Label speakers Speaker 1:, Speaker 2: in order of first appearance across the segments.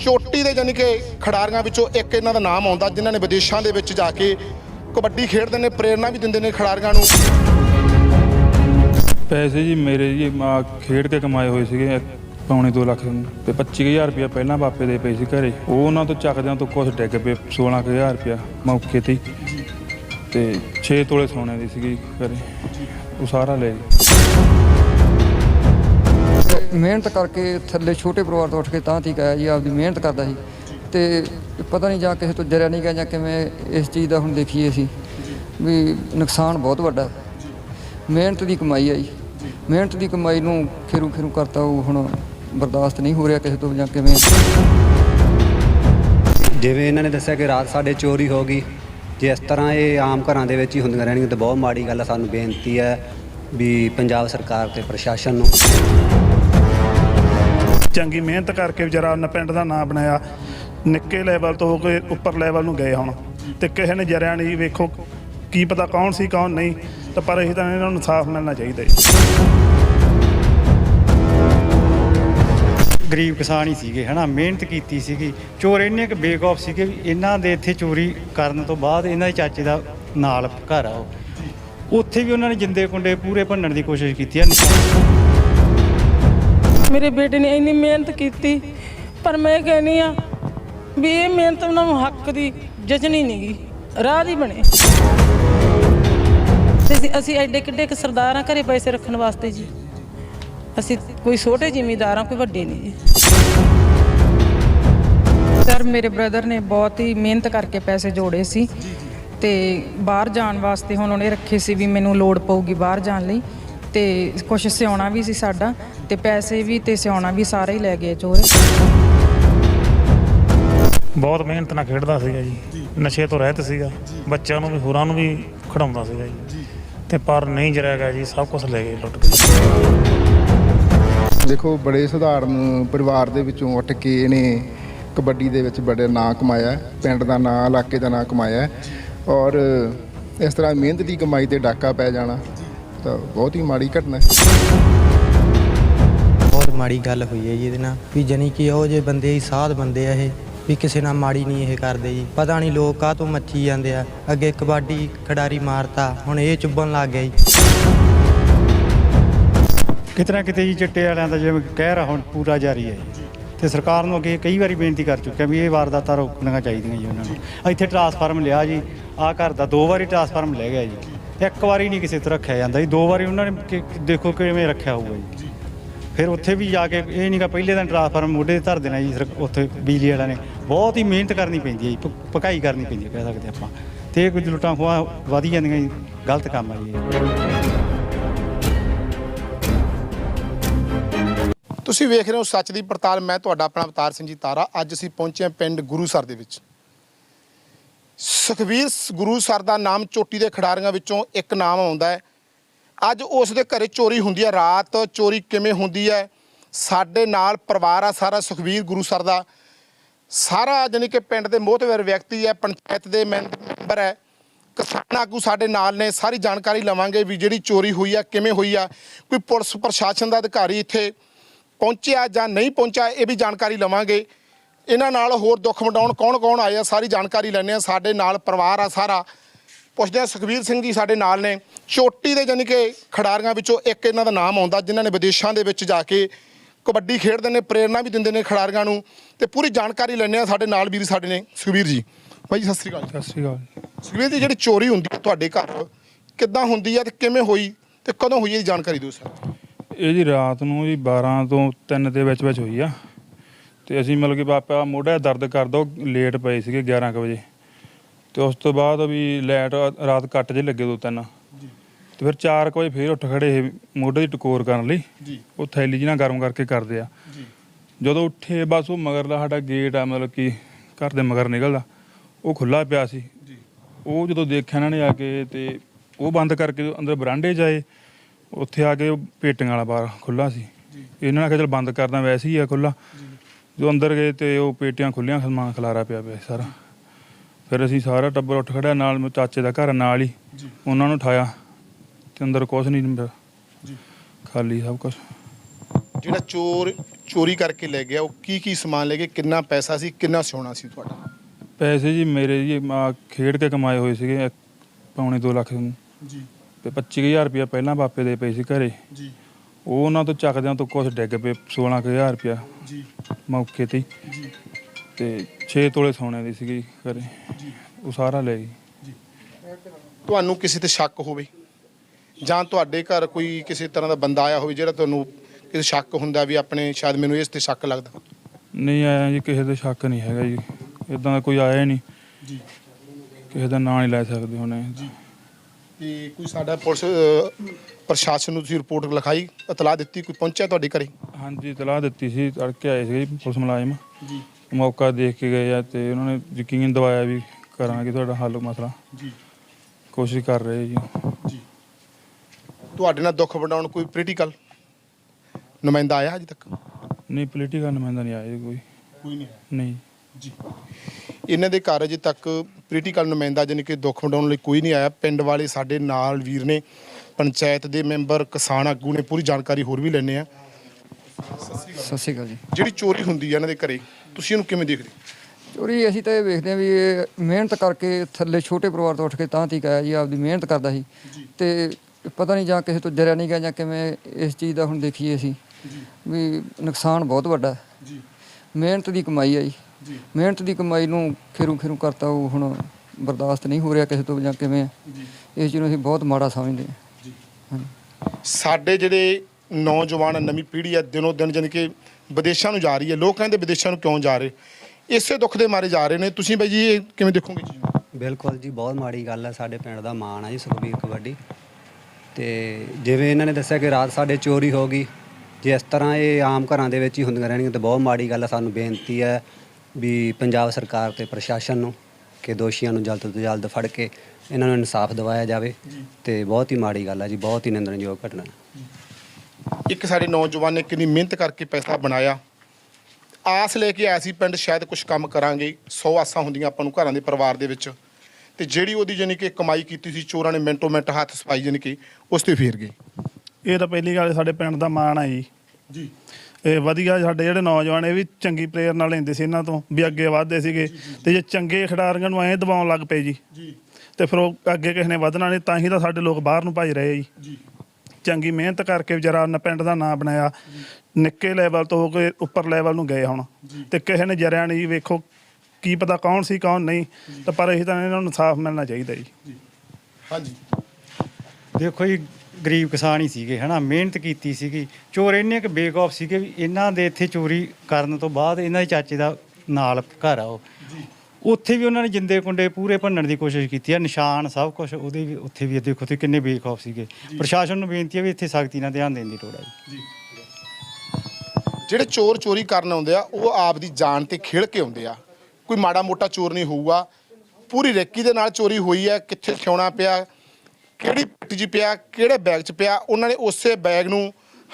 Speaker 1: ਚੋਟੀ ਦੇ ਯਾਨੀ ਕਿ ਖਿਡਾਰੀਆਂ ਵਿੱਚੋਂ ਇੱਕ ਇਹਨਾਂ ਦਾ ਨਾਮ ਆਉਂਦਾ, ਜਿਨ੍ਹਾਂ ਨੇ ਵਿਦੇਸ਼ਾਂ ਦੇ ਵਿੱਚ ਜਾ ਕੇ ਕਬੱਡੀ ਖੇਡਦੇ ਨੇ, ਪ੍ਰੇਰਣਾ ਵੀ ਦਿੰਦੇ ਨੇ ਖਿਡਾਰੀਆਂ ਨੂੰ।
Speaker 2: ਪੈਸੇ ਜੀ ਮੇਰੇ ਜੀ, ਮਾਂ ਖੇਡ ਕੇ ਕਮਾਏ ਹੋਏ ਸੀਗੇ ਪੌਣੇ 2 ਲੱਖ ਤੇ 25000 ਰੁਪਇਆ ਪਹਿਲਾਂ ਬਾਪੇ ਦੇ ਪਏ ਸੀ ਘਰੇ। ਉਹ ਉਹਨਾਂ ਤੋਂ ਚੱਕਦਿਆਂ ਤੋਂ ਕੁਝ ਡਿੱਗ ਪਏ 16000 ਰੁਪਇਆ ਮੌਕੇ ਤੇ। ਹੀ। ਤੇ 6 ਤੋਲੇ ਸੋਨੇ ਦੀ ਸੀਗੀ ਘਰੇ। ਉਹ ਸਾਰਾ ਲੈ ਗਏ।
Speaker 3: ਮਿਹਨਤ ਕਰਕੇ ਥੱਲੇ ਛੋਟੇ ਪਰਿਵਾਰ ਤੋਂ ਉੱਠ ਕੇ ਤਾਂ ਤੀਕ ਆਇਆ ਜੀ, ਆਪਦੀ ਮਿਹਨਤ ਕਰਦਾ ਸੀ। ਤੇ ਪਤਾ ਨਹੀਂ ਜਾਂ ਕਿਸੇ ਤੋਂ ਜਰਿਆ ਨਹੀਂ ਗਿਆ ਜਾਂ ਕਿਵੇਂ ਇਸ ਚੀਜ਼ ਦਾ ਹੁਣ ਦੇਖੀਏ ਅਸੀਂ ਵੀ ਨੁਕਸਾਨ ਬਹੁਤ ਵੱਡਾ। ਮਿਹਨਤ ਦੀ ਕਮਾਈ ਆ ਜੀ। ਮਿਹਨਤ ਦੀ ਕਮਾਈ ਨੂੰ ਖੇਰੂ ਖੇਰੂ ਕਰਤਾ ਉਹ ਹੁਣ ਬਰਦਾਸ਼ਤ ਨਹੀਂ ਹੋ ਰਿਹਾ ਕਿਸੇ ਤੋਂ ਜਾਂ ਕਿਵੇਂ।
Speaker 4: ਜਿਵੇਂ ਇਹਨਾਂ ਨੇ ਦੱਸਿਆ ਕਿ ਰਾਤ ਸਾਡੇ ਚੋਰੀ ਹੋ ਗਈ, ਜੇ ਇਸ ਤਰ੍ਹਾਂ ਇਹ ਆਮ ਘਰਾਂ ਦੇ ਵਿੱਚ ਹੀ ਹੁੰਦੀਆਂ ਰਹਿਣਗੀਆਂ ਤਾਂ ਬਹੁਤ ਮਾੜੀ ਗੱਲ ਹੈ ਸਾਨੂੰ ਬੇਨਤੀ ਹੈ ਵੀ ਪੰਜਾਬ ਸਰਕਾਰ ਤੇ ਪ੍ਰਸ਼ਾਸਨ ਨੂੰ
Speaker 5: ਚੰਗੀ ਮਿਹਨਤ ਕਰਕੇ ਵਿਚਾਰਾ ਉਹਨੇ ਪਿੰਡ ਦਾ ਨਾਂ ਬਣਾਇਆ। ਨਿੱਕੇ ਲੈਵਲ ਤੋਂ ਹੋ ਕੇ ਉੱਪਰ ਲੈਵਲ ਨੂੰ ਗਏ ਹੁਣ। ਤੇ ਕਿਸੇ ਨੇ ਜਰਿਆ ਨਹੀਂ, ਵੇਖੋ ਕੀ ਪਤਾ ਕੌਣ ਸੀ, ਕੌਣ ਨਹੀਂ, ਤਾਂ ਪਰ ਇਹ ਤਾਂ ਇਹਨਾਂ ਨੂੰ ਇਨਸਾਫ ਮਿਲਣਾ ਚਾਹੀਦਾ ਜੀ।
Speaker 6: ਗਰੀਬ ਕਿਸਾਨ ਹੀ ਸੀਗੇ, ਹਨਾ? ਮਿਹਨਤ ਕੀਤੀ ਸੀਗੀ। ਚੋਰ ਇੰਨੇ ਕੁ ਬੇਕੌਫ ਸੀਗੇ ਵੀ ਇਹਨਾਂ ਦੇ ਇੱਥੇ ਚੋਰੀ ਕਰਨ ਤੋਂ ਬਾਅਦ ਇਹਨਾਂ ਦੇ ਚਾਚੇ ਦਾ ਨਾਲ ਘਰ ਆ ਉਹ। ਉੱਥੇ ਵੀ ਉਹਨਾਂ ਨੇ ਜਿੰਦੇ ਕੁੰਡੇ ਪੂਰੇ ਭੰਨਣ ਦੀ ਕੋਸ਼ਿਸ਼ ਕੀਤੀ ਆ।
Speaker 7: ਮੇਰੇ ਬੇਟੇ ਨੇ ਇੰਨੀ ਮਿਹਨਤ ਕੀਤੀ, ਪਰ ਮੈਂ ਕਹਿੰਦੀ ਆ ਵੀ ਇਹ ਮਿਹਨਤ ਉਹਨਾਂ ਨੂੰ ਹੱਕ ਦੀ ਜਚਣੀ ਨਹੀਂਗੀ ਰਾਹ ਦੀ ਬਣੇ। ਅਸੀਂ- ਅਸੀਂ ਐਡੇ ਕਿੱਡੇ ਕੁ ਸਰਦਾਰਾਂ ਘਰੇ ਪੈਸੇ ਰੱਖਣ ਵਾਸਤੇ ਜੀ। ਅਸੀਂ ਕੋਈ ਛੋਟੇ ਜ਼ਿਮੀਂਦਾਰਾਂ ਕੋਈ ਵੱਡੇ ਨਹੀਂ ਜੀ।
Speaker 8: ਸਰ, ਮੇਰੇ ਬ੍ਰਦਰ ਨੇ ਬਹੁਤ ਹੀ ਮਿਹਨਤ ਕਰਕੇ ਪੈਸੇ ਜੋੜੇ ਸੀ ਤੇ ਬਾਹਰ ਜਾਣ ਵਾਸਤੇ ਹੁਣ ਉਹਨੇ ਰੱਖੇ ਸੀ ਵੀ ਮੈਨੂੰ ਲੋੜ ਪਊਗੀ ਬਾਹਰ ਜਾਣ ਲਈ ਤੇ ਕੁਛ ਸਿਆਉਣਾ ਵੀ ਸੀ ਸਾਡਾ। ਤੇ ਪੈਸੇ ਵੀ ਤੇ ਸਿਆਉਣਾ ਵੀ ਸਾਰੇ ਹੀ ਲੈ ਗਏ ਚੋਰ।
Speaker 9: ਬਹੁਤ ਮਿਹਨਤ ਨਾਲ ਖੇਡਦਾ ਸੀਗਾ ਜੀ। ਨਸ਼ੇ ਤੋਂ ਰਹਿਤ ਸੀਗਾ। ਬੱਚਿਆਂ ਨੂੰ ਵੀ ਹੋਰਾਂ ਨੂੰ ਵੀ ਖੜਾਉਂਦਾ ਸੀਗਾ ਜੀ। ਤੇ ਪਰ ਨਹੀਂ ਜਰਿਆ ਗਿਆ ਜੀ ਸਭ ਕੁਝ ਲੈ ਗਏ ਲੁੱਟ ਕੇ
Speaker 10: ਦੇਖੋ ਬੜੇ ਸਧਾਰਨ ਪਰਿਵਾਰ ਦੇ ਵਿੱਚੋਂ ਉੱਠ ਕੇ ਇਹਨੇ ਕਬੱਡੀ ਦੇ ਵਿੱਚ ਬੜੇ ਨਾਂ ਕਮਾਇਆ। ਪਿੰਡ ਦਾ ਨਾਂ ਇਲਾਕੇ ਦਾ ਨਾਂ ਕਮਾਇਆ। ਔਰ ਇਸ ਤਰ੍ਹਾਂ ਮਿਹਨਤ ਦੀ ਕਮਾਈ ਤੇ ਡਾਕਾ ਪੈ ਜਾਣਾ ਤਾਂ ਬਹੁਤ ਹੀ ਮਾੜੀ ਘਟਨਾ ਹੈ।
Speaker 11: ਮਾੜੀ ਗੱਲ ਹੋਈ ਹੈ ਜੀ ਇਹਦੇ ਨਾਲ, ਵੀ ਜਣੀ ਕਿ ਉਹ ਜੇ ਬੰਦੇ ਹੀ ਸਾਧ ਬੰਦੇ ਆ ਇਹ, ਵੀ ਕਿਸੇ ਨਾਲ ਮਾੜੀ ਨਹੀਂ ਇਹ ਕਰਦੇ ਜੀ। ਪਤਾ ਨਹੀਂ ਲੋਕ ਕਾਹ ਤੋਂ ਮੱਚੀ ਜਾਂਦੇ ਆ। ਅੱਗੇ ਕਬੱਡੀ ਖਿਡਾਰੀ ਮਾਰਤਾ, ਹੁਣ ਇਹ ਚੁੱਭਣ ਲੱਗ ਗਿਆ ਜੀ।
Speaker 6: ਕਿਤੇ ਨਾ ਕਿਤੇ ਜੀ ਚਿੱਟੇ ਵਾਲਿਆਂ ਦਾ ਜਿਵੇਂ ਕਹਿ ਰਹਾ ਹੁਣ ਪੂਰਾ ਜਾਰੀ ਹੈ ਜੀ। ਤੇ ਸਰਕਾਰ ਨੂੰ ਅੱਗੇ ਕਈ ਵਾਰੀ ਬੇਨਤੀ ਕਰ ਚੁੱਕਿਆ ਵੀ ਇਹ ਵਾਰਦਾਤਾਂ ਰੋਕਣੀਆਂ ਚਾਹੀਦੀਆਂ ਜੀ ਉਹਨਾਂ ਨੂੰ। ਇੱਥੇ ਟਰਾਂਸਫਾਰਮ ਲਿਆ ਜੀ, ਆਹ ਘਰ ਦਾ ਦੋ ਵਾਰੀ ਟਰਾਂਸਫਾਰਮ ਲੈ ਗਿਆ ਜੀ। ਇੱਕ ਵਾਰੀ ਨਹੀਂ ਕਿਸੇ ਤੋਂ ਰੱਖਿਆ ਜਾਂਦਾ ਜੀ, ਦੋ ਵਾਰੀ ਉਹਨਾਂ ਨੇ ਦੇਖੋ ਕਿਵੇਂ ਰੱਖਿਆ ਹੋਊਗਾ ਜੀ। ਫਿਰ ਉੱਥੇ ਵੀ ਜਾ ਕੇ, ਇਹ ਨਹੀਂਗਾ ਪਹਿਲੇ ਦਿਨ ਟਰਾਂਸਫਾਰਮ ਮੋਢੇ ਤੇ ਧਰ ਦੇਣਾ ਜੀ ਸਰ- ਉੱਥੇ ਬਿਜਲੀ ਵਾਲਿਆਂ ਨੇ। ਬਹੁਤ ਹੀ ਮਿਹਨਤ ਕਰਨੀ ਪੈਂਦੀ ਹੈ ਜੀ ਪ- ਪਕਾਈ ਕਰਨੀ ਪੈਂਦੀ ਹੈ, ਕਹਿ ਸਕਦੇ ਆਪਾਂ। ਤੇ ਕੁਝ ਲੁੱਟਾਂ ਖੋਹਾਂ ਵਧੀ ਜਾਂਦੀਆਂ ਜੀ, ਗਲਤ ਕੰਮ ਆ ਜੀ ਇਹ।
Speaker 1: ਤੁਸੀਂ ਵੇਖ ਰਹੇ ਹੋ ਸੱਚ ਦੀ ਪੜਤਾਲ, ਮੈਂ ਤੁਹਾਡਾ ਆਪਣਾ ਅਵਤਾਰ ਸਿੰਘ ਜੀ ਤਾਰਾ। ਅੱਜ ਅਸੀਂ ਪਹੁੰਚੇ ਹਾਂ ਪਿੰਡ ਗੁਰੂਸਰ ਦੇ ਵਿੱਚ। ਸੁਖਵੀਰ ਸ- ਗੁਰੂਸਰ ਦਾ ਨਾਮ ਚੋਟੀ ਦੇ ਖਿਡਾਰੀਆਂ ਵਿੱਚੋਂ ਇੱਕ ਨਾਮ ਆਉਂਦਾ ਹੈ। ਅੱਜ ਉਸ ਦੇ ਘਰੇ ਚੋਰੀ ਹੁੰਦੀ ਹੈ ਰਾਤ ਚੋਰੀ ਕਿਵੇਂ ਹੁੰਦੀ ਹੈ ਸਾਡੇ ਨਾਲ ਪਰਿਵਾਰ ਆ ਸਾਰਾ ਸੁਖਵੀਰ ਗੁਰੂਸਰ ਦਾ। ਸਾਰਾ ਜਾਣੀ ਕਿ ਪਿੰਡ ਦੇ ਮੋਹਤਵਰ ਵਿਅਕਤੀ ਹੈ ਪੰਚਾਇਤ ਦੇ ਮੈਂਬਰ ਹੈ ਕਿਸਾਨ ਆਗੂ ਸਾਡੇ ਨਾਲ ਨੇ, ਸਾਰੀ ਜਾਣਕਾਰੀ ਲਵਾਂਗੇ ਵੀ ਜਿਹੜੀ ਚੋਰੀ ਹੋਈ ਆ, ਕਿਵੇਂ ਹੋਈ ਆ। ਕੋਈ ਪੁਲਿਸ ਪ੍ਰਸ਼ਾਸਨ ਦਾ ਅਧਿਕਾਰੀ ਇੱਥੇ ਪਹੁੰਚਿਆ ਜਾਂ ਨਹੀਂ ਪਹੁੰਚਿਆ, ਇਹ ਵੀ ਜਾਣਕਾਰੀ ਲਵਾਂਗੇ। ਇਹਨਾਂ ਨਾਲ ਹੋਰ ਦੁੱਖ ਵੰਡਾਉਣ ਕੌਣ ਕੌਣ ਆਏ ਆ, ਸਾਰੀ ਜਾਣਕਾਰੀ ਲੈਣੇ ਆ। ਸਾਡੇ ਨਾਲ ਪਰਿਵਾਰ ਆ ਸਾਰਾ। ਪੁੱਛਦੇ ਆ ਸੁਖਵੀਰ ਸਿੰਘ ਜੀ ਸਾਡੇ ਨਾਲ ਨੇ। ਚੋਟੀ ਦੇ ਜਾਨੀ ਕਿ ਖਿਡਾਰੀਆਂ ਵਿੱਚੋਂ ਇੱਕ ਇਹਨਾਂ ਦਾ ਨਾਮ ਆਉਂਦਾ ਜਿਨ੍ਹਾਂ ਨੇ ਵਿਦੇਸ਼ਾਂ ਦੇ ਵਿੱਚ ਜਾ ਕੇ ਕਬੱਡੀ ਖੇਡਦੇ ਨੇ ਪ੍ਰੇਰਣਾ ਵੀ ਦਿੰਦੇ ਨੇ ਖਿਡਾਰੀਆਂ ਨੂੰ। ਤੇ ਪੂਰੀ ਜਾਣਕਾਰੀ ਲੈਣੇ ਆ ਸਾਡੇ ਨਾਲ ਵੀਰ ਸਾਡੇ ਨੇ ਸੁਖਵੀਰ ਜੀ। ਭਾਈ ਜੀ, ਸਤਿ ਸ੍ਰੀ ਅਕਾਲ।
Speaker 2: ਸਤਿ ਸ਼੍ਰੀ ਅਕਾਲ।
Speaker 1: ਸੁਖਵੀਰ ਜੀ ਜਿਹੜੀ ਚੋਰੀ ਹੁੰਦੀ ਹੈ ਤੁਹਾਡੇ ਘਰ ਕਿੱਦਾਂ ਹੁੰਦੀ ਹੈ ਤੇ ਕਿਵੇਂ ਹੋਈ ਤੇ ਕਦੋਂ ਹੋਈ ਇਹ ਜਾਣਕਾਰੀ ਦਿਓ ਸਰ।
Speaker 2: ਇਹ ਜੀ ਰਾਤ ਨੂੰ ਜੀ 12 ਤੋਂ 3 ਦੇ ਵਿੱਚ ਵਿੱਚ ਹੋਈ ਆ। ਤੇ ਅਸੀਂ ਮਤਲਬ ਕਿ ਪਾਪਾ ਮੋਢਾ ਦਰਦ ਕਰਦਾ ਲੇਟ ਪਏ ਸੀਗੇ 11 ਕੁ ਵਜੇ। ਤੇ ਉਸ ਤੋਂ ਬਾਅਦ ਵੀ ਲਾਈਟ ਰਾਤ ਕੱਟ ਜੇ ਲੱਗੇ ਦੋ ਤਿੰਨ। ਤੇ ਫਿਰ 4 ਵਜੇ ਫੇਰ ਉੱਠ ਖੜੇ ਇਹ ਮੋਢੇ ਦੀ ਟਕੋਰ ਕਰਨ ਲਈ।
Speaker 1: ਜੀ।
Speaker 2: ਉਹ ਥੈਲੀ ਜੀ ਨਾਲ ਗਰਮ ਕਰਕੇ ਕਰਦੇ ਆ।
Speaker 1: ਜੀ।
Speaker 2: ਜਦੋਂ ਉੱਠੇ ਬਸ ਉਹ ਮਗਰਲਾ ਸਾਡਾ ਗੇਟ ਆ ਮਤਲਬ ਕਿ ਘਰ ਦੇ ਮਗਰ ਨਿਕਲਦਾ। ਉਹ ਖੁੱਲਾ ਪਿਆ ਸੀ।
Speaker 1: ਜੀ।
Speaker 2: ਉਹ ਜਦੋਂ ਦੇਖਿਆ ਇਹਨਾਂ ਨੇ ਆ ਕੇ ਤੇ ਉਹ ਬੰਦ ਕਰਕੇ ਅੰਦਰ ਬਰਾਂਡੇ ਜਾਏ ਉੱਥੇ ਆ ਕੇ ਉਹ ਪੇਟੀਆਂ ਵਾਲਾ ਬਾਰ ਖੁੱਲਾ ਸੀ। ਇਹਨਾਂ ਨੇ ਕਿਹਾ ਚਲ ਬੰਦ ਕਰਦਾ ਵੈਸੇ ਹੀ ਆ ਖੁੱਲਾ ਜਦੋਂ ਅੰਦਰ ਗਏ ਤੇ ਉਹ ਪੇਟੀਆਂ ਖੁੱਲੀਆਂ ਸਮਾਨ ਖਲਾਰਾ ਪਿਆ ਪਿਆ ਸਾਰਾ। ਫਿਰ ਅਸੀਂ ਸਾਰਾ ਟੱਬਰ ਉੱਠ ਖੜਿਆ ਨਾਲ ਮੇਰੇ ਚਾਚੇ ਦਾ ਘਰ ਨਾਲ ਹੀ। ਉਹਨਾਂ ਨੂੰ ਉਠਾਇਆ ਤੇ ਅੰਦਰ ਕੁਝ ਨਹੀਂ
Speaker 1: ਜੀ।
Speaker 2: ਖਾਲੀ ਸਭ ਕੁਝ
Speaker 1: ਜਿਹੜਾ ਚੋਰ ਚੋਰੀ ਕਰਕੇ ਲੈ ਗਿਆ ਉਹ ਕੀ ਕੀ ਸਮਾਨ ਲੈ ਗਏ ਕਿੰਨਾ ਪੈਸਾ ਸੀ ਕਿੰਨਾ ਸੋਨਾ ਸੀ ਤੁਹਾਡਾ?
Speaker 2: ਪੈਸੇ ਜੀ ਮੇਰੇ ਜੀ ਆ ਖੇਡ ਕੇ ਕਮਾਏ ਹੋਏ ਸੀਗੇ ਇੱਕ ਪੌਣੇ 2 ਲੱਖ। ਨੂੰ
Speaker 1: ਜੀ।
Speaker 2: ਤੇ 25000 ਰੁਪਇਆ ਪਹਿਲਾਂ ਬਾਪੇ ਦੇ ਪਏ ਸੀ ਘਰੇ।
Speaker 1: ਜੀ।
Speaker 2: ਉਹ ਉਹਨਾਂ ਤੋਂ ਚੱਕਦਿਆਂ ਤੋਂ ਕੁਝ ਡਿੱਗ ਪਏ 16000 ਰੁਪਇਆ
Speaker 1: ਜੀ।
Speaker 2: ਮੌਕੇ ਤੇ। ਹੀ।
Speaker 1: ਜੀ।
Speaker 2: ਤੇ 6 ਤੋਲੇ ਸੋਨੇ ਦੀ ਸੀਗੀ ਘਰੇ। ਉਹ ਸਾਰਾ ਲੈ ਗਈ।
Speaker 1: ਤੁਹਾਨੂੰ ਕਿਸੇ ਤੇ ਸ਼ੱਕ ਹੋਵੇ? ਜਾਂ ਤੁਹਾਡੇ ਘਰ ਕੋਈ ਕਿਸੇ ਤਰ੍ਹਾਂ ਦਾ ਬੰਦਾ ਆਇਆ ਹੋਵੇ ਜਿਹੜਾ ਤੁਹਾਨੂੰ ਕਿਸੇ ਸ਼ੱਕ ਹੁੰਦਾ ਵੀ ਆਪਣੇ ਸ਼ਾਇਦ ਮੈਨੂੰ ਇਸ ਤੇ ਸ਼ੱਕ ਲੱਗਦਾ?
Speaker 2: ਨਹੀਂ ਆਇਆ ਜੀ ਕਿਸੇ ਤੇ ਸ਼ੱਕ ਨਹੀਂ ਹੈਗਾ ਜੀ। ਇਦਾਂ ਦਾ ਕੋਈ ਆਇਆ ਹੀ ਨਹੀਂ।
Speaker 1: ਜੀ।
Speaker 2: ਕਿਸੇ ਦਾ ਨਾਂ ਨਹੀਂ ਲੈ ਸਕਦੇ ਹੁਣੇ।
Speaker 1: ਤੇ ਕੋਈ ਸਾਡਾ ਪੁਲਿਸ ਅਹ, ਪ੍ਰਸ਼ਾਸਨ ਨੂੰ ਤੁਸੀਂ ਰਿਪੋਰਟ ਲਿਖਾਈ ਇਤਲਾਹ ਦਿੱਤੀ ਕੋਈ ਪਹੁੰਚਿਆ ਤੁਹਾਡੇ ਘਰੇ?
Speaker 2: ਹਾਂਜੀ ਇਤਲਾਹ ਦਿੱਤੀ ਸੀ ਤੜਕੇ ਆਏ ਸੀਗੇ ਜੀ ਪੁਲਿਸ ਮੁਲਾਜ਼ਮ।
Speaker 1: ਜੀ।
Speaker 2: ਮੌਕਾ ਦੇਖ ਕੇ ਗਏ ਆ ਤੇ ਉਹਨਾਂ ਨੇ ਯਕੀਨ ਦਿਵਾਇਆ ਵੀ ਕਰਾਂਗੇ ਤੁਹਾਡਾ ਹੱਲ ਮਸਲਾ।
Speaker 1: ਜੀ।
Speaker 2: ਕੋਸ਼ਿਸ਼ ਕਰ ਰਹੇ ਜੀ।
Speaker 1: ਜੀ। ਤੁਹਾਡੇ ਨਾਲ ਦੁੱਖ ਵੰਡਾਉਣ ਕੋਈ ਪੋਲੀਟੀਕਲ ਨੁਮਾਇੰਦਾ ਆਇਆ ਅਜੇ ਤੱਕ?
Speaker 2: ਨਹੀਂ ਪੋਲੀਟੀਕਲ ਨੁਮਾਇੰਦਾ ਨਹੀਂ ਆਇਆ ਜੀ ਕੋਈ।
Speaker 1: ਕੋਈ ਨਹੀਂ
Speaker 2: ਨਹੀਂ।
Speaker 1: ਜੀ। ਇਹਨਾਂ ਦੇ ਘਰ ਅਜੇ ਤੱਕ ਪੋਲੀਟੀਕਲ ਨੁਮਾਇੰਦਾ ਜਾਣੀ ਕਿ ਦੁੱਖ ਵੰਡਾਉਣ ਲਈ ਕੋਈ ਨਹੀਂ ਆਇਆ। ਪਿੰਡ ਵਾਲੇ ਸਾਡੇ ਨਾਲ ਵੀਰ ਨੇ ਪੰਚਾਇਤ ਦੇ ਮੈਂਬਰ ਕਿਸਾਨ ਆਗੂ ਨੇ ਪੂਰੀ ਜਾਣਕਾਰੀ ਹੋਰ ਵੀ ਲੈਣੇ ਆ।
Speaker 3: ਸਤਿ ਸ਼੍ਰੀ ਅਕਾਲ ਜੀ।
Speaker 1: ਜਿਹੜੀ ਚੋਰੀ ਹੁੰਦੀ ਹੈ ਇਹਨਾਂ ਦੇ ਘਰੇ ਤੁਸੀਂ ਇਹਨੂੰ ਕਿਵੇਂ ਦੇਖਦੇ ਹੋ?
Speaker 3: ਚੋਰੀ ਅਸੀਂ ਤਾਂ ਇਹ ਵੇਖਦੇ ਹਾਂ ਵੀ ਇਹ ਮਿਹਨਤ ਕਰਕੇ ਥੱਲੇ ਛੋਟੇ ਪਰਿਵਾਰ ਤੋਂ ਉੱਠ ਕੇ ਤਾਂ ਤੀਕ ਆਇਆ ਜੀ ਆਪਦੀ ਮਿਹਨਤ ਕਰਦਾ ਸੀ। ਤੇ ਪਤਾ ਨਹੀਂ ਜਾਂ ਕਿਸੇ ਤੋਂ ਜਰਿਆ ਨਹੀਂ ਗਿਆ ਜਾਂ ਕਿਵੇਂ ਇਸ ਚੀਜ਼ ਦਾ ਹੁਣ ਦੇਖੀਏ ਅਸੀਂ ਵੀ ਨੁਕਸਾਨ ਬਹੁਤ ਵੱਡਾ। ਹੈ।
Speaker 1: ਜੀ।
Speaker 3: ਮਿਹਨਤ ਦੀ ਕਮਾਈ ਆ ਜੀ।
Speaker 1: ਜੀ।
Speaker 3: ਮਿਹਨਤ ਦੀ ਕਮਾਈ ਨੂੰ ਖੇਰੂ ਖੇਰੂ ਕਰਤਾ ਉਹ ਹੁਣ ਬਰਦਾਸ਼ਤ ਨਹੀਂ ਹੋ ਰਿਹਾ ਕਿਸੇ ਤੋਂ ਜਾਂ ਕਿਵੇਂ।
Speaker 1: ਜੀ।
Speaker 3: ਇਸ ਚੀਜ਼ ਨੂੰ ਅਸੀਂ ਬਹੁਤ ਮਾੜਾ ਸਮਝਦੇ ਹਾਂ।
Speaker 1: ਜੀ। ਸਾਡੇ ਜਿਹੜੇ ਨੌਜਵਾਨ ਨਵੀਂ ਪੀੜ੍ਹੀ ਹੈ ਦਿਨੋਂ ਦਿਨ ਜਾਣੀ ਕਿ ਵਿਦੇਸ਼ਾਂ ਨੂੰ ਜਾ ਰਹੀ ਹੈ। ਲੋਕ ਕਹਿੰਦੇ ਵਿਦੇਸ਼ਾਂ ਨੂੰ ਕਿਉਂ ਜਾ ਰਹੇ? ਇਸੇ ਦੁੱਖ ਦੇ ਮਾਰੇ ਜਾ ਰਹੇ ਨੇ। ਤੁਸੀਂ ਬਾਈ ਜੀ ਇਹ ਕਿਵੇਂ ਦੇਖੋਗੇ ਜੀ?
Speaker 4: ਬਿਲਕੁਲ ਜੀ ਬਹੁਤ ਮਾੜੀ ਗੱਲ ਹੈ। ਸਾਡੇ ਪਿੰਡ ਦਾ ਮਾਣ ਆ ਜੀ ਸੁਖਬੀਰ ਕਬੱਡੀ। ਤੇ ਜਿਵੇਂ ਇਹਨਾਂ ਨੇ ਦੱਸਿਆ ਕਿ ਰਾਤ ਸਾਡੇ ਚੋਰੀ ਹੋ ਗਈ ਜੇ ਇਸ ਤਰ੍ਹਾਂ ਇਹ ਆਮ ਘਰਾਂ ਦੇ ਵਿੱਚ ਹੀ ਹੁੰਦੀਆਂ ਰਹਿਣਗੀਆਂ ਤਾਂ ਬਹੁਤ ਮਾੜੀ ਗੱਲ ਹੈ। ਸਾਨੂੰ ਬੇਨਤੀ ਹੈ ਵੀ ਪੰਜਾਬ ਸਰਕਾਰ ਤੇ ਪ੍ਰਸ਼ਾਸਨ ਨੂੰ ਕਿ ਦੋਸ਼ੀਆਂ ਨੂੰ ਜਲਦ ਤੋਂ ਜਲਦ ਫੜ ਕੇ ਇਹਨਾਂ ਨੂੰ ਇਨਸਾਫ ਦਿਵਾਇਆ ਜਾਵੇ। ਤੇ ਬਹੁਤ ਹੀ ਮਾੜੀ ਗੱਲ ਹੈ ਜੀ ਬਹੁਤ ਹੀ ਨਿੰਦਣਯੋਗ ਘਟਨਾ ਹੈ।
Speaker 1: ਇੱਕ ਸਾਡੇ ਨੌਜਵਾਨ ਨੇ ਕਿੰਨੀ ਮਿਹਨਤ ਕਰਕੇ ਪੈਸਾ ਬਣਾਇਆ। ਆਸ ਲੈ ਕੇ ਆਇਆ ਸੀ ਪਿੰਡ ਸ਼ਾਇਦ ਕੁਝ ਕੰਮ ਕਰਾਂਗੇ 100 ਆਸਾਂ ਹੁੰਦੀਆਂ ਆਪਾਂ ਨੂੰ ਘਰਾਂ ਦੇ ਪਰਿਵਾਰ ਦੇ ਵਿੱਚ। ਤੇ ਜਿਹੜੀ ਉਹਦੀ ਜਾਣੀ ਕਿ ਕਮਾਈ ਕੀਤੀ ਸੀ ਚੋਰਾਂ ਨੇ ਮਿੰਟੋ ਮਿੰਟ ਹੱਥ ਸਫ਼ਾਈ ਜਾਣੀ ਕਿ ਉਸ ਤੇ ਫੇਰ ਗਏ।
Speaker 5: ਇਹ ਤਾਂ ਪਹਿਲੀ ਗੱਲ ਸਾਡੇ ਪਿੰਡ ਦਾ ਮਾਣ ਆ ਜੀ।
Speaker 1: ਜੀ।
Speaker 5: ਇਹ ਵਧੀਆ ਸਾਡੇ ਜਿਹੜੇ ਨੌਜਵਾਨ ਇਹ ਵੀ ਚੰਗੀ ਪਲੇਅਰ ਨਾਲ ਲੈਂਦੇ ਸੀ ਇਹਨਾਂ ਤੋਂ ਵੀ ਅੱਗੇ ਵਧਦੇ ਸੀਗੇ। ਤੇ ਜੇ ਚੰਗੇ ਖਿਡਾਰੀਆਂ ਨੂੰ ਐਂ ਦਬਾਉਣ ਲੱਗ ਪਏ ਜੀ।
Speaker 1: ਜੀ।
Speaker 5: ਤੇ ਫਿਰ ਉਹ ਅੱਗੇ ਕਿਸੇ ਨੇ ਵਧਣਾ ਨਹੀਂ ਤਾਂ ਹੀ ਤਾਂ ਸਾਡੇ ਲੋਕ ਬਾਹਰ ਨੂੰ ਭੱਜ ਰਹੇ ਆ ਜੀ।
Speaker 1: ਜੀ।
Speaker 5: ਚੰਗੀ ਮਿਹਨਤ ਕਰਕੇ ਵਿਚਾਰਾ ਉਹਨੇ ਪਿੰਡ ਦਾ ਨਾਂ ਬਣਾਇਆ। ਨਿੱਕੇ ਲੈਵਲ ਤੋਂ ਹੋ ਕੇ ਉੱਪਰ ਲੈਵਲ ਨੂੰ ਗਏ ਹੁਣ। ਤੇ ਕਿਸੇ ਨੇ ਜਰਿਆ ਨਹੀਂ ਵੇਖੋ ਕੀ ਪਤਾ ਕੌਣ ਸੀ ਕੌਣ ਨਹੀਂ। ਤਾਂ ਪਰ ਅਸੀਂ ਤਾਂ ਇਹਨਾਂ ਨੂੰ ਇਨਸਾਫ ਮਿਲਣਾ ਚਾਹੀਦਾ ਜੀ।
Speaker 1: ਹਾਂਜੀ।
Speaker 6: ਦੇਖੋ ਜੀ ਗਰੀਬ ਕਿਸਾਨ ਹੀ ਸੀਗੇ ਹਨਾ। ਮਿਹਨਤ ਕੀਤੀ ਸੀਗੀ। ਚੋਰ ਇੰਨੇ ਕੁ ਬੇਖੌਫ ਸੀਗੇ ਵੀ ਇਹਨਾਂ ਦੇ ਇੱਥੇ ਚੋਰੀ ਕਰਨ ਤੋਂ ਬਾਅਦ ਇਹਨਾਂ ਦੇ ਚਾਚੇ ਦਾ ਨਾਲ ਘਰ ਆ ਉਹ। ਉੱਥੇ ਵੀ ਉਹਨਾਂ ਨੇ ਜਿੰਦੇ ਕੁੰਡੇ ਪੂਰੇ ਭੰਨਣ ਦੀ ਕੋਸ਼ਿਸ਼ ਕੀਤੀ ਆ ਨਿਸ਼ਾਨ ਸਭ ਕੁਝ ਉਹਦੇ ਵੀ ਉੱਥੇ ਵੀ ਦੇਖੋ ਤੇ ਕਿੰਨੇ ਬੇਖੌਫ ਸੀਗੇ। ਪ੍ਰਸ਼ਾਸਨ ਨੂੰ ਬੇਨਤੀ ਹੈ ਵੀ ਇੱਥੇ ਸਖਤੀ ਨਾਲ ਧਿਆਨ ਦੇਣ ਦੀ ਲੋੜ ਹੈ ਜੀ।
Speaker 1: ਜਿਹੜੇ ਚੋਰ ਚੋਰੀ ਕਰਨ ਆਉਂਦੇ ਆ ਉਹ ਆਪ ਦੀ ਜਾਨ ਤੇ ਖੇਡ ਕੇ ਆਉਂਦੇ ਆ। ਕੋਈ ਮਾੜਾ ਮੋਟਾ ਚੋਰ ਨਹੀਂ ਹੋਊਗਾ। ਪੂਰੀ ਰੇਕੀ ਦੇ ਨਾਲ ਚੋਰੀ ਹੋਈ ਹੈ ਕਿੱਥੇ ਖਿਉਣਾ ਪਿਆ ਕਿਹੜੀ ਪੇਟੀ 'ਚ ਪਿਆ ਕਿਹੜੇ ਬੈਗ 'ਚ ਪਿਆ ਉਹਨਾਂ ਨੇ ਉਸੇ ਬੈਗ ਨੂੰ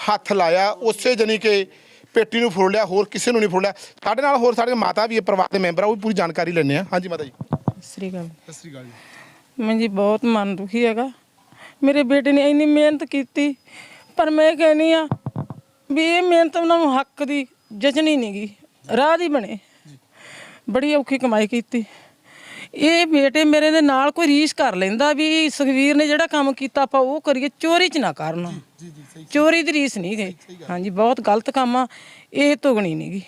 Speaker 1: ਹੱਥ ਲਾਇਆ। ਉਸੇ ਜਣੀ ਕਿ ਪੇਟੀ ਨੂੰ ਫੋੜ ਲਿਆ ਹੋਰ ਕਿਸੇ ਨੂੰ ਨਹੀਂ ਫੋੜ ਲਿਆ। ਸਾਡੇ ਨਾਲ ਹੋਰ ਸਾਡੇ ਮਾਤਾ ਵੀ ਹੈ ਪਰਿਵਾਰ ਦੇ ਮੈਂਬਰ ਆ ਉਹ ਵੀ ਪੂਰੀ ਜਾਣਕਾਰੀ ਲੈਣੇ ਆ। ਹਾਂਜੀ ਮਾਤਾ ਜੀ।
Speaker 7: ਸ੍ਰੀ ਅਕਾਲ।
Speaker 1: ਸਤਿ ਸ੍ਰੀ ਅਕਾਲ ਜੀ।
Speaker 7: ਮੈਂ ਜੀ ਬਹੁਤ ਮਨ ਦੁਖੀ ਹੈਗਾ। ਮੇਰੇ ਬੇਟੇ ਨੇ ਇੰਨੀ ਮਿਹਨਤ ਕੀਤੀ ਪਰ ਮੈਂ ਕਹਿੰਨੀ ਆ ਵੀ ਇਹ ਮਿਹਨਤ ਉਹਨਾਂ ਨੂੰ ਹੱਕ ਦੀ ਜਚਣੀ ਨਹੀਂਗੀ ਰਾਹ ਦੀ ਬਣੇ। ਬੜੀ ਔਖੀ ਕਮਾਈ ਕੀਤੀ। ਇਹ ਬੇਟੇ ਮੇਰੇ ਦੇ ਨਾਲ ਕੋਈ ਰੀਸ ਕਰ ਲੈਂਦਾ ਵੀ ਸੁਖਵੀਰ ਨੇ ਜਿਹੜਾ ਕੰਮ ਕੀਤਾ ਆਪਾਂ ਉਹ ਕਰੀਏ ਚੋਰੀ ਚ ਨਾ ਕਰਨ। ਚੋਰੀ ਦੀ ਰੀਸ ਨਹੀਂ ਗਈ ਹਾਂਜੀ ਬਹੁਤ ਗਲਤ ਕੰਮ ਆ ਇਹ ਤੁਗਣੀ ਨਹੀਂਗੀ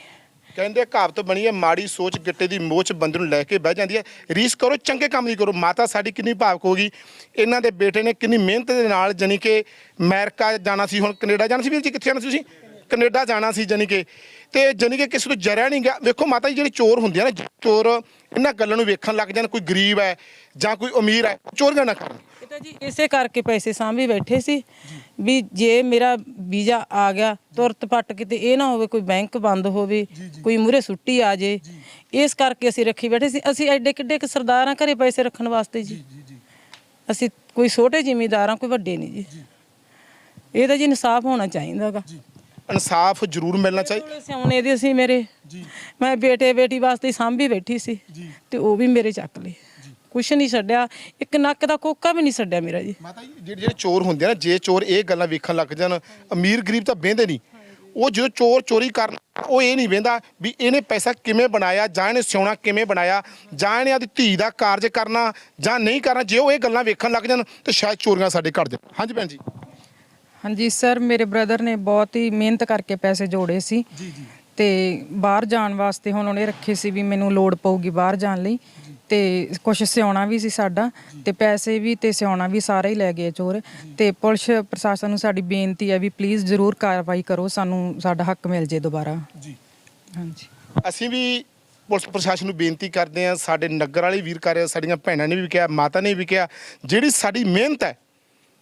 Speaker 1: ਕਹਿੰਦੇ ਕਹਾਵਤ ਬਣੀ ਹੈ ਮਾੜੀ ਸੋਚ ਗਿੱਟੇ ਦੀ ਮੋਚ ਬੰਦੇ ਨੂੰ ਲੈ ਕੇ ਬਹਿ ਜਾਂਦੀ ਹੈ। ਰੀਸ ਕਰੋ ਚੰਗੇ ਕੰਮ ਨਹੀਂ ਕਰੋ ਮਾਤਾ ਸਾਡੀ ਕਿੰਨੀ ਭਾਵਕ ਹੋਗੀ ਇਹਨਾਂ ਦੇ ਬੇਟੇ ਨੇ ਕਿੰਨੀ ਮਿਹਨਤ ਦੇ ਨਾਲ ਜਾਣੀ ਕਿ ਅਮਰੀਕਾ ਜਾਣਾ ਸੀ ਹੁਣ ਕੈਨੇਡਾ ਜਾਣਾ ਸੀ ਵੀਰ ਜੀ ਕਿੱਥੇ ਜਾਣਾ ਸੀ ਤੁਸੀਂ? ਕੈਨੇਡਾ ਜਾਣਾ ਸੀ ਜਾਣੀ ਕਿ ਤੇ ਜਾਣੀ ਕਿ ਕਿਸੇ ਨੂੰ ਜਰਿਆ ਨਹੀਂ ਗਿਆ ਵੇਖੋ ਮਾਤਾ ਜੀ ਜਿਹੜੇ ਚੋਰ ਹੁੰਦੇ ਆ ਨਾ ਚੋਰ ਇਹਨਾਂ ਗੱਲਾਂ ਨੂੰ ਵੇਖਣ ਲੱਗ ਜਾਣ ਕੋਈ ਗਰੀਬ ਹੈ ਜਾਂ ਕੋਈ ਅਮੀਰ ਹੈ ਚੋਰੀਆਂ ਨਾ ਕਰਨ।
Speaker 7: ਤਾਂ ਜੀ ਇਸੇ ਕਰਕੇ ਪੈਸੇ ਸਾਂਭੀ ਬੈਠੇ ਸੀ ਵੀ ਜੇ ਮੇਰਾ ਵੀਜ਼ਾ ਆ ਗਿਆ ਤੁਰਤ ਪੱਟ ਕਿਤੇ ਇਹ ਨਾ ਹੋਵੇ ਕੋਈ ਬੈਂਕ ਬੰਦ ਹੋਵੇ ਕੋਈ ਮੂਰੇ ਸੁੱਟੀ ਆ ਜੇ। ਇਸ ਕਰਕੇ ਅਸੀਂ ਰੱਖੀ ਬੈਠੇ ਸੀ। ਅਸੀਂ ਐਡੇ ਕਿੱਡੇ ਕਿ ਸਰਦਾਰਾਂ ਘਰੇ ਪੈਸੇ ਰੱਖਣ ਵਾਸਤੇ ਜੀ। ਅਸੀਂ ਕੋਈ ਛੋਟੇ ਜ਼ਿਮੀਦਾਰਾਂ ਕੋਈ ਵੱਡੇ ਨਹੀਂ ਜੀ। ਇਹ ਤਾਂ ਜੀ ਇਨਸਾਫ ਹੋਣਾ ਚਾਹੀਦਾਗਾ
Speaker 1: ਇਨਸਾਫ ਜ਼ਰੂਰ ਮਿਲਣਾ ਚਾਹੀਦਾ
Speaker 7: ਸਿਆਉਣੇ ਦੇ ਸੀ ਮੇਰੇ। ਮੈਂ ਬੇਟੇ ਬੇਟੀ ਵਾਸਤੇ ਸਾਂਭੀ ਬੈਠੀ ਸੀ। ਤੇ ਉਹ ਵੀ ਮੇਰੇ ਚੱਕ ਲਏ। ਕੁਛ ਨਹੀਂ ਛੱਡਿਆ। ਇੱਕ ਨੱਕ ਦਾ ਕੋਕਾ ਵੀ ਨਹੀਂ ਛੱਡਿਆ ਮੇਰਾ ਜੀ।
Speaker 1: ਮਾਤਾ ਜੀ ਜਿਹੜੇ ਜਿਹੜੇ ਚੋਰ ਹੁੰਦੇ ਆ ਨਾ ਜੇ ਚੋਰ ਇਹ ਗੱਲਾਂ ਵੇਖਣ ਲੱਗ ਜਾਣ ਅਮੀਰ ਗਰੀਬ ਤਾਂ ਬਹਿੰਦੇ ਨਹੀਂ। ਉਹ ਜਦੋਂ ਚੋਰ ਚੋਰੀ ਕਰਨ ਉਹ ਇਹ ਨਹੀਂ ਵੇਂਦਾ ਵੀ ਇਹਨੇ ਪੈਸਾ ਕਿਵੇਂ ਬਣਾਇਆ ਜਾਂ ਇਹਨੇ ਸਿਉਣਾ ਕਿਵੇਂ ਬਣਾਇਆ ਜਾਂ ਇਹਨੇ ਆਦੀ ਧੀ ਦਾ ਕਾਰਜ ਕਰਨਾ ਜਾਂ ਨਹੀਂ ਕਰਨਾ। ਜੇ ਉਹ ਇਹ ਗੱਲਾਂ ਵੇਖਣ ਲੱਗ ਜਾਣ ਤੇ ਸ਼ਾਇਦ ਚੋਰੀਆਂ ਸਾਡੇ ਘਰ ਦੇ ਹਾਂਜੀ ਭੈਣ ਜੀ।
Speaker 8: ਹਾਂਜੀ ਸਰ ਮੇਰੇ ਬ੍ਰਦਰ ਨੇ ਬਹੁਤ ਹੀ ਮਿਹਨਤ ਕਰਕੇ ਪੈਸੇ ਜੋੜੇ ਸੀ। ਜੀ ਜੀ। ਤੇ ਬਾਹਰ ਜਾਣ ਵਾਸਤੇ ਹੁਣ ਉਹਨੇ ਰੱਖੇ ਸੀ ਵੀ ਮੈਨੂੰ ਲੋੜ ਪਊਗੀ ਬਾਹਰ ਜਾਣ ਲਈ। ਤੇ ਕੁਝ ਸਿਉਣਾ ਵੀ ਸੀ ਸਾਡਾ ਤੇ ਪੈਸੇ ਵੀ ਤੇ ਸਿਉਣਾ ਵੀ ਸਾਰਾ ਹੀ ਲੈ ਗਏ ਚੋਰ। ਤੇ ਪੁਲਿਸ ਪ੍ਰਸ਼ਾਸਨ ਨੂੰ ਸਾਡੀ ਬੇਨਤੀ ਹੈ ਵੀ ਪਲੀਜ਼ ਜ਼ਰੂਰ ਕਾਰਵਾਈ ਕਰੋ ਸਾਨੂੰ ਸਾਡਾ ਹੱਕ ਮਿਲ ਜੇ ਦੁਬਾਰਾ।
Speaker 1: ਜੀ।
Speaker 8: ਹਾਂਜੀ।
Speaker 1: ਅਸੀਂ ਵੀ ਪੁਲਿਸ ਪ੍ਰਸ਼ਾਸਨ ਨੂੰ ਬੇਨਤੀ ਕਰਦੇ ਹਾਂ ਸਾਡੇ ਨਗਰ ਵਾਲੇ ਵੀਰ ਕਰ ਰਹੇ ਸਾਡੀਆਂ ਭੈਣਾਂ ਨੇ ਵੀ ਕਿਹਾ ਮਾਤਾ ਨੇ ਵੀ ਕਿਹਾ ਜਿਹੜੀ ਸਾਡੀ ਮਿਹਨਤ ਹੈ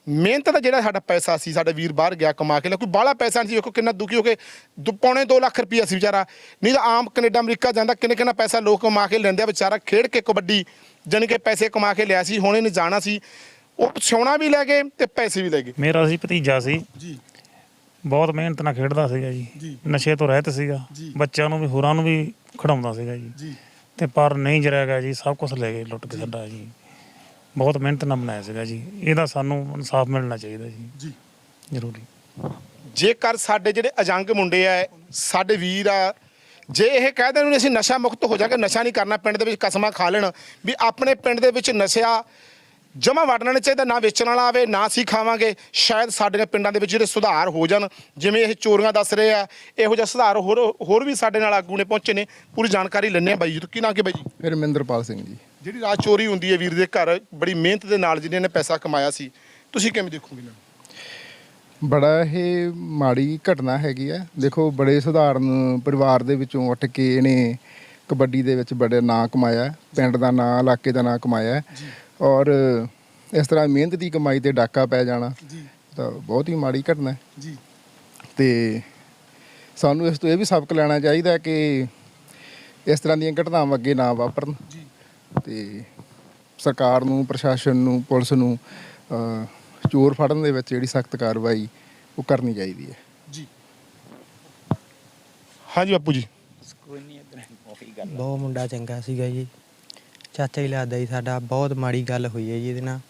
Speaker 1: ਮਿਹਨਤ ਦਾ ਜਿਹੜਾ ਸਾਡਾ ਪੈਸਾ ਸੀ ਸਾਡਾ ਵੀਰ ਬਾਹਰ ਗਿਆ ਕਮਾ ਕੇ ਲੈ ਕੋਈ ਬਾਹਲਾ ਪੈਸਾ ਨਹੀਂ ਸੀ ਵੇਖੋ ਕਿੰਨਾ ਦੁਖੀ ਹੋ ਕੇ ਦੁ- ਪੌਣੇ 2 ਲੱਖ ਰੁਪਈਆ ਸੀ ਵਿਚਾਰਾ। ਨਹੀਂ ਤਾਂ ਆਮ ਕੈਨੇਡਾ ਅਮਰੀਕਾ ਜਾਂਦਾ ਕਿੰਨੇ ਕਿੰਨਾ ਪੈਸਾ ਲੋਕ ਕਮਾ ਕੇ ਲੈਂਦੇ ਆ ਵਿਚਾਰਾ ਖੇਡ ਕੇ ਕਬੱਡੀ ਜਾਣੀ ਕਿ ਪੈਸੇ ਕਮਾ ਕੇ ਲਿਆ ਸੀ ਹੁਣ ਇਹਨੇ ਜਾਣਾ ਸੀ। ਉਹ ਸੋਨਾ ਵੀ ਲੈ ਗਏ ਤੇ ਪੈਸੇ ਵੀ ਲੈ ਗਏ।
Speaker 9: ਮੇਰਾ ਸੀ ਭਤੀਜਾ ਸੀ।
Speaker 1: ਜੀ।
Speaker 9: ਬਹੁਤ ਮਿਹਨਤ ਨਾਲ ਖੇਡਦਾ ਸੀਗਾ ਜੀ।
Speaker 1: ਜੀ।
Speaker 9: ਨਸ਼ੇ ਤੋਂ ਰਹਿਤ ਸੀਗਾ।
Speaker 1: ਜੀ।
Speaker 9: ਬੱਚਿਆਂ ਨੂੰ ਵੀ ਹੋਰਾਂ ਨੂੰ ਵੀ ਖਿਡਾਉਂਦਾ ਸੀਗਾ ਜੀ।
Speaker 1: ਜੀ।
Speaker 9: ਤੇ ਪਰ ਨਹੀਂ ਜਰਿਆ ਗਿਆ ਜੀ ਸਭ ਕੁਝ ਲੈ ਗਏ ਲੁੱਟ ਕੇ ਸਾਡਾ ਜੀ। ਬਹੁਤ ਮਿਹਨਤ ਨਾਲ ਬਣਾਇਆ ਸੀਗਾ ਜੀ। ਇਹਦਾ ਸਾਨੂੰ ਇਨਸਾਫ ਮਿਲਣਾ ਚਾਹੀਦਾ ਜੀ।
Speaker 1: ਜੀ।
Speaker 9: ਜ਼ਰੂਰੀ।
Speaker 1: ਜੇਕਰ ਸਾਡੇ ਜਿਹੜੇ ਅਜੰਗ ਮੁੰਡੇ ਆ ਸਾਡੇ ਵੀਰ ਆ ਜੇ ਇਹ ਕਹਿ ਦੇਣ ਵੀ ਅਸੀਂ ਨਸ਼ਾ ਮੁਕਤ ਹੋ ਜਾਗੇ ਨਸ਼ਾ ਨਹੀਂ ਕਰਨਾ ਪਿੰਡ ਦੇ ਵਿੱਚ ਕਸਮਾਂ ਖਾ ਲੈਣ ਵੀ ਆਪਣੇ ਪਿੰਡ ਦੇ ਵਿੱਚ ਨਸ਼ਾ ਜਮਾ ਵੜਨਾ ਨਹੀਂ ਚਾਹੀਦਾ ਨਾ ਵੇਚਣ ਵਾਲਾ ਆਵੇ ਨਾ ਅਸੀਂ ਖਾਵਾਂਗੇ ਸ਼ਾਇਦ ਸਾਡੇ ਪਿੰਡਾਂ ਦੇ ਵਿੱਚ ਜਿਹੜੇ ਸੁਧਾਰ ਹੋ ਜਾਣ ਜਿਵੇਂ ਇਹ ਚੋਰੀਆਂ ਦੱਸ ਰਹੇ ਆ ਇਹੋ ਜਿਹਾ ਸੁਧਾਰ ਹੋਰ ਹੋਰ ਵੀ ਸਾਡੇ ਨਾਲ ਆਗੂ ਨੇ ਪਹੁੰਚੇ ਨੇ ਪੂਰੀ ਜਾਣਕਾਰੀ ਲੈਣੇ ਆ ਬਾਈ ਜੀ। ਕੀ ਨਾਂ ਕੀ ਬਾਈ ਜੀ?
Speaker 10: ਰਮਿੰਦਰਪਾਲ ਸਿੰਘ ਜੀ।
Speaker 1: ਜਿਹੜੀ ਰਾਤ ਚੋਰੀ ਹੁੰਦੀ ਹੈ ਵੀਰ ਦੇ ਘਰ ਬੜੀ ਮਿਹਨਤ ਦੇ ਨਾਲ ਜਿਹਨੇ ਨੇ ਪੈਸਾ ਕਮਾਇਆ ਸੀ ਤੁਸੀਂ ਕਿਵੇਂ ਦੇਖੋਗੇ ਇਹਨਾਂ? ਨੂੰ
Speaker 10: ਬੜਾ ਇਹ ਮਾੜੀ ਘਟਨਾ ਹੈਗੀ ਆ ਦੇਖੋ ਬੜੇ ਸਧਾਰਨ ਪਰਿਵਾਰ ਦੇ ਵਿੱਚੋਂ ਉੱਠ ਕੇ ਇਹਨੇ ਕਬੱਡੀ ਦੇ ਵਿੱਚ ਬੜੇ ਨਾਂ ਕਮਾਇਆ ਪਿੰਡ ਦਾ ਨਾਂ ਇਲਾਕੇ ਦਾ ਨਾਂ ਕਮਾਇਆ। ਔਰ ਇਸ ਤਰ੍ਹਾਂ ਮਿਹਨਤ ਦੀ ਕਮਾਈ ਤੇ ਡਾਕਾ ਪੈ ਜਾਣਾ
Speaker 1: ਜੀ।
Speaker 10: ਤਾਂ ਬਹੁਤ ਹੀ ਮਾੜੀ ਘਟਨਾ ਹੈ।
Speaker 1: ਜੀ।
Speaker 10: ਤੇ ਸਾਨੂੰ ਇਸ ਤੋਂ ਇਹ ਵੀ ਸਬਕ ਲੈਣਾ ਚਾਹੀਦਾ ਕਿ ਇਸ ਤਰ੍ਹਾਂ ਦੀਆਂ ਘਟਨਾਵਾਂ ਅੱਗੇ ਨਾ ਵਾਪਰਨ।
Speaker 1: ਜੀ।
Speaker 10: ਤੇ ਸਰਕਾਰ ਨੂੰ ਪ੍ਰਸ਼ਾਸਨ ਨੂੰ ਪੁਲਿਸ ਨੂੰ ਚੋਰ ਫੜਨ ਦੇ ਵਿੱਚ ਜਿਹੜੀ ਸਖਤ ਕਾਰਵਾਈ ਉਹ ਕਰਨੀ ਚਾਹੀਦੀ ਹੈ।
Speaker 1: ਜੀ। ਹਾਂਜੀ ਬਾਪੂ ਜੀ।
Speaker 11: ਬਹੁਤ ਮੁੰਡਾ ਚੰਗਾ ਸੀਗਾ ਜੀ। ਚਾਚਾ ਹੀ ਲੱਗਦਾ ਜੀ ਸਾਡਾ ਬਹੁਤ ਮਾੜੀ ਗੱਲ ਹੋਈ ਹੈ ਜੀ ਇਹਦੇ ਨਾਲ।